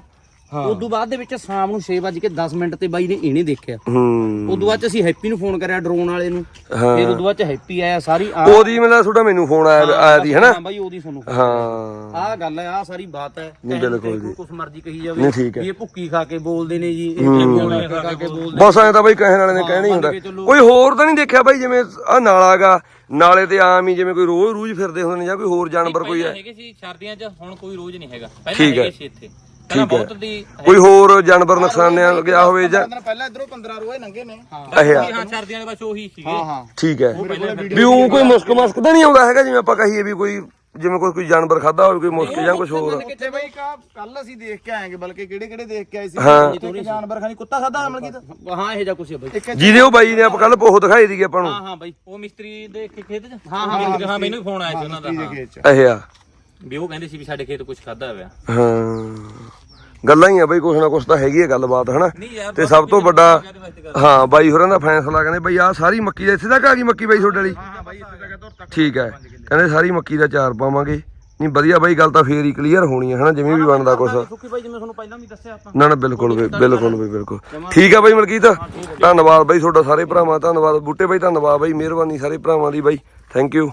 ਉਦੋਂ ਬਾਅਦ ਦੇ ਵਿੱਚ ਸ਼ਾਮ ਨੂੰ 6:10 ਮਿੰਟ ਤੇ ਬਾਈ ਨੇ ਇਹਨੇ ਦੇਖਿਆ। ਹੂੰ। ਉਦੋਂ ਬਾਅਦ ਚ ਅਸੀਂ ਹੈਪੀ ਨੂੰ ਫੋਨ ਕਰਿਆ ਡਰੋਨ ਵਾਲੇ ਨੂੰ। ਫਿਰ ਉਦੋਂ ਬਾਅਦ ਚ ਹੈਪੀ ਆਇਆ ਸਾਰੀ ਆ ਉਹਦੀ ਮੈਨੂੰ ਤੁਹਾਡਾ ਮੈਨੂੰ ਫੋਨ ਆਇਆ ਆਇਆ ਦੀ ਹਨਾ? ਹਾਂ ਬਾਈ ਉਹਦੀ ਤੁਹਾਨੂੰ ਹਾਂ। ਆਹ ਗੱਲ ਹੈ ਆਹ ਸਾਰੀ ਬਾਤ ਹੈ। ਨਹੀਂ, ਬਿਲਕੁਲ ਜੀ। ਕੁਛ ਮਰਜ਼ੀ ਕਹੀ ਜਾਵੇ ਨਹੀਂ, ਠੀਕ ਹੈ। ਵੀ ਇਹ ਭੁੱਕੀ ਖਾ ਕੇ ਬੋਲਦੇ ਨੇ ਜੀ ਇਹ ਬੋਲ ਖਾ ਕੇ ਬੋਲਦੇ ਬਸ ਐਂ ਤਾਂ ਬਾਈ ਕਹਿਣ ਵਾਲੇ ਨੇ ਕਹਿਣਾ ਹੀ ਹੁੰਦਾ। ਕੋਈ ਹੋਰ ਤਾਂ ਨਹੀਂ ਦੇਖਿਆ ਬਾਈ ਜਿਵੇਂ ਆ ਨਾਲਾਗਾ ਨਾਲੇ ਤੇ ਆਮ ਹੀ ਜਿਵੇਂ ਕੋਈ ਰੋਜ਼ ਰੂਜ ਫਿਰਦੇ ਹੁੰਦੇ ਨੇ ਜਾਂ ਕੋਈ ਹੋਰ ਜਾਨਵਰ ਕੋਈ ਹੈ? ਹੈਗੇ ਸੀ ਸਰਦੀਆਂ 'ਚ ਹੁਣ ਕੋਈ ਰੋਜ਼ ਨਹੀਂ ਹੈਗਾ। ਪਹਿਲਾਂ। ਹੈਗੇ ਸੀ ਇੱਥੇ। ਪਹਿਲਾਂ ਬਹੁਤ ਦੀ ਕੋਈ ਹੋਰ ਜਾਨਵਰ ਨੁਕਸਾਨਿਆ ਗਿਆ ਹੋਵੇ ਜਾਂ ਦਿਨ ਪਹਿਲਾਂ ਇਧਰੋਂ 15 ਰੋਏ ਲੰਗੇ ਨੇ। ਅਹਿਆ ਹਾਂ ਸਰਦੀਆਂ ਦੇ ਬਸ ਉਹੀ ਸੀਗੇ। ਹਾਂ ਹਾਂ। ਠੀਕ ਹੈ। ਵੀ ਉਹ ਕੋਈ ਮੁਸਕ ਮਸਕ ਤਾਂ ਨਹੀਂ ਆਉਂਦਾ ਹੈਗਾ ਜਿਵੇਂ ਆਪਾਂ ਕਹੀਏ ਵੀ ਕੋਈ ਜਿਵੇਂ ਕੋਈ ਕੋਈ ਜਾਨਵਰ ਖਾਦਾ ਹੋਵੇ ਕੋਈ ਮੁਸਕ ਜਾਂ ਕੁਝ ਹੋਰ। ਕਿੱਥੇ ਬਈ ਕੱਲ ਅਸੀਂ ਦੇਖ ਕੇ ਆਏਗੇ ਬਲਕਿ ਕਿਹੜੇ ਕਿਹੜੇ ਦੇਖ ਕੇ ਆਏ ਸੀ। ਹਾਂ। ਇੱਕ ਜਾਨਵਰ ਖਾਣੀ ਕੁੱਤਾ ਖਾਦਾ ਅਮਲ ਕੀਤਾ ਹਾਂ ਇਹ ਜਾ ਕੁਛ ਹੈ ਬਾਈ। ਇੱਕ ਜਿਹਦੇ ਉਹ ਬਾਈ ਨੇ ਆਪ ਕੱਲ ਪੋਹ ਦਿਖਾਈ ਦੀਗੀ ਆਪਾਂ ਨੂੰ। ਹਾਂ ਹਾਂ ਬਾਈ। ਉਹ ਮਿਸਤਰੀ ਦੇ ਖੇ- ਖੇਤ ਚ? ਹਾਂ ਹਾਂ ਹਾਂ ਮੈਨੂੰ ਵੀ ਫੋਨ ਆਇਆ ਸੀ ਉਹਨਾਂ ਦਾ। ਹਾਂ। ਅਹਿਆ ਵੀ ਉਹ ਕਹਿੰਦੇ ਸੀ ਵੀ ਸਾਡੇ ਖੇਤ ਕੁਝ ਖਾਦਾ ਹੋਇਆ। ਹਾਂ। ਗੱਲਾਂ ਹੀ ਆ ਬਈ ਕੁਛ ਨਾ ਕੁਛ ਤਾਂ ਹੈਗੀ ਹੈ ਗੱਲਬਾਤ ਹਨਾ? ਨਹੀਂ ਯਾਰ ਤੇ ਸਭ ਤੋਂ ਵੱਡਾ ਹਾਂ ਬਾਈ ਹੋਰਾਂ ਦਾ ਫੈਸਲਾ ਕਹਿੰਦੇ ਬਈ ਆਹ ਸਾਰੀ ਮੱਕੀ ਦਾ ਇੱਥੇ ਤੱਕ ਆ ਗਈ ਮੱਕੀ ਬਾਈ ਤੁਹਾਡੇ ਵਾਲੀ? ਠੀਕ ਹੈ ਕਹਿੰਦੇ ਸਾਰੀ ਮੱਕੀ ਦਾ ਚਾਰ ਪਾਵਾਂਗੇ। ਨਹੀਂ ਵਧੀਆ ਬਾਈ ਗੱਲ ਤਾਂ ਫੇਰ ਹੀ ਕਲੀਅਰ ਹੋਣੀ ਹੈ ਹਨਾ? ਜਿਵੇਂ ਵੀ ਬਣਦਾ ਕੁਛ। ਸੁੱਕੀ ਬਾਈ ਜਿਵੇਂ ਤੁਹਾਨੂੰ ਪਹਿਲਾਂ ਵੀ ਦੱਸਿਆ ਆਪਾਂ। ਨਾ ਨਾ ਬਿਲਕੁਲ ਬਈ ਬਿਲਕੁਲ ਬਈ ਬਿਲਕੁਲ। ਠੀਕ ਆ ਬਾਈ ਮਲਕੀਤ। ਧੰਨਵਾਦ ਬਾਈ ਤੁਹਾਡਾ ਸਾਰੇ ਭਰਾਵਾਂ ਦਾ ਧੰਨਵਾਦ। ਬੂਟੇ ਬਾਈ ਧੰਨਵਾਦ ਬਾਈ ਮਿਹਰਬਾਨੀ ਸਾਰੇ ਭਰਾਵਾਂ ਦੀ ਬਾਈ। Thank you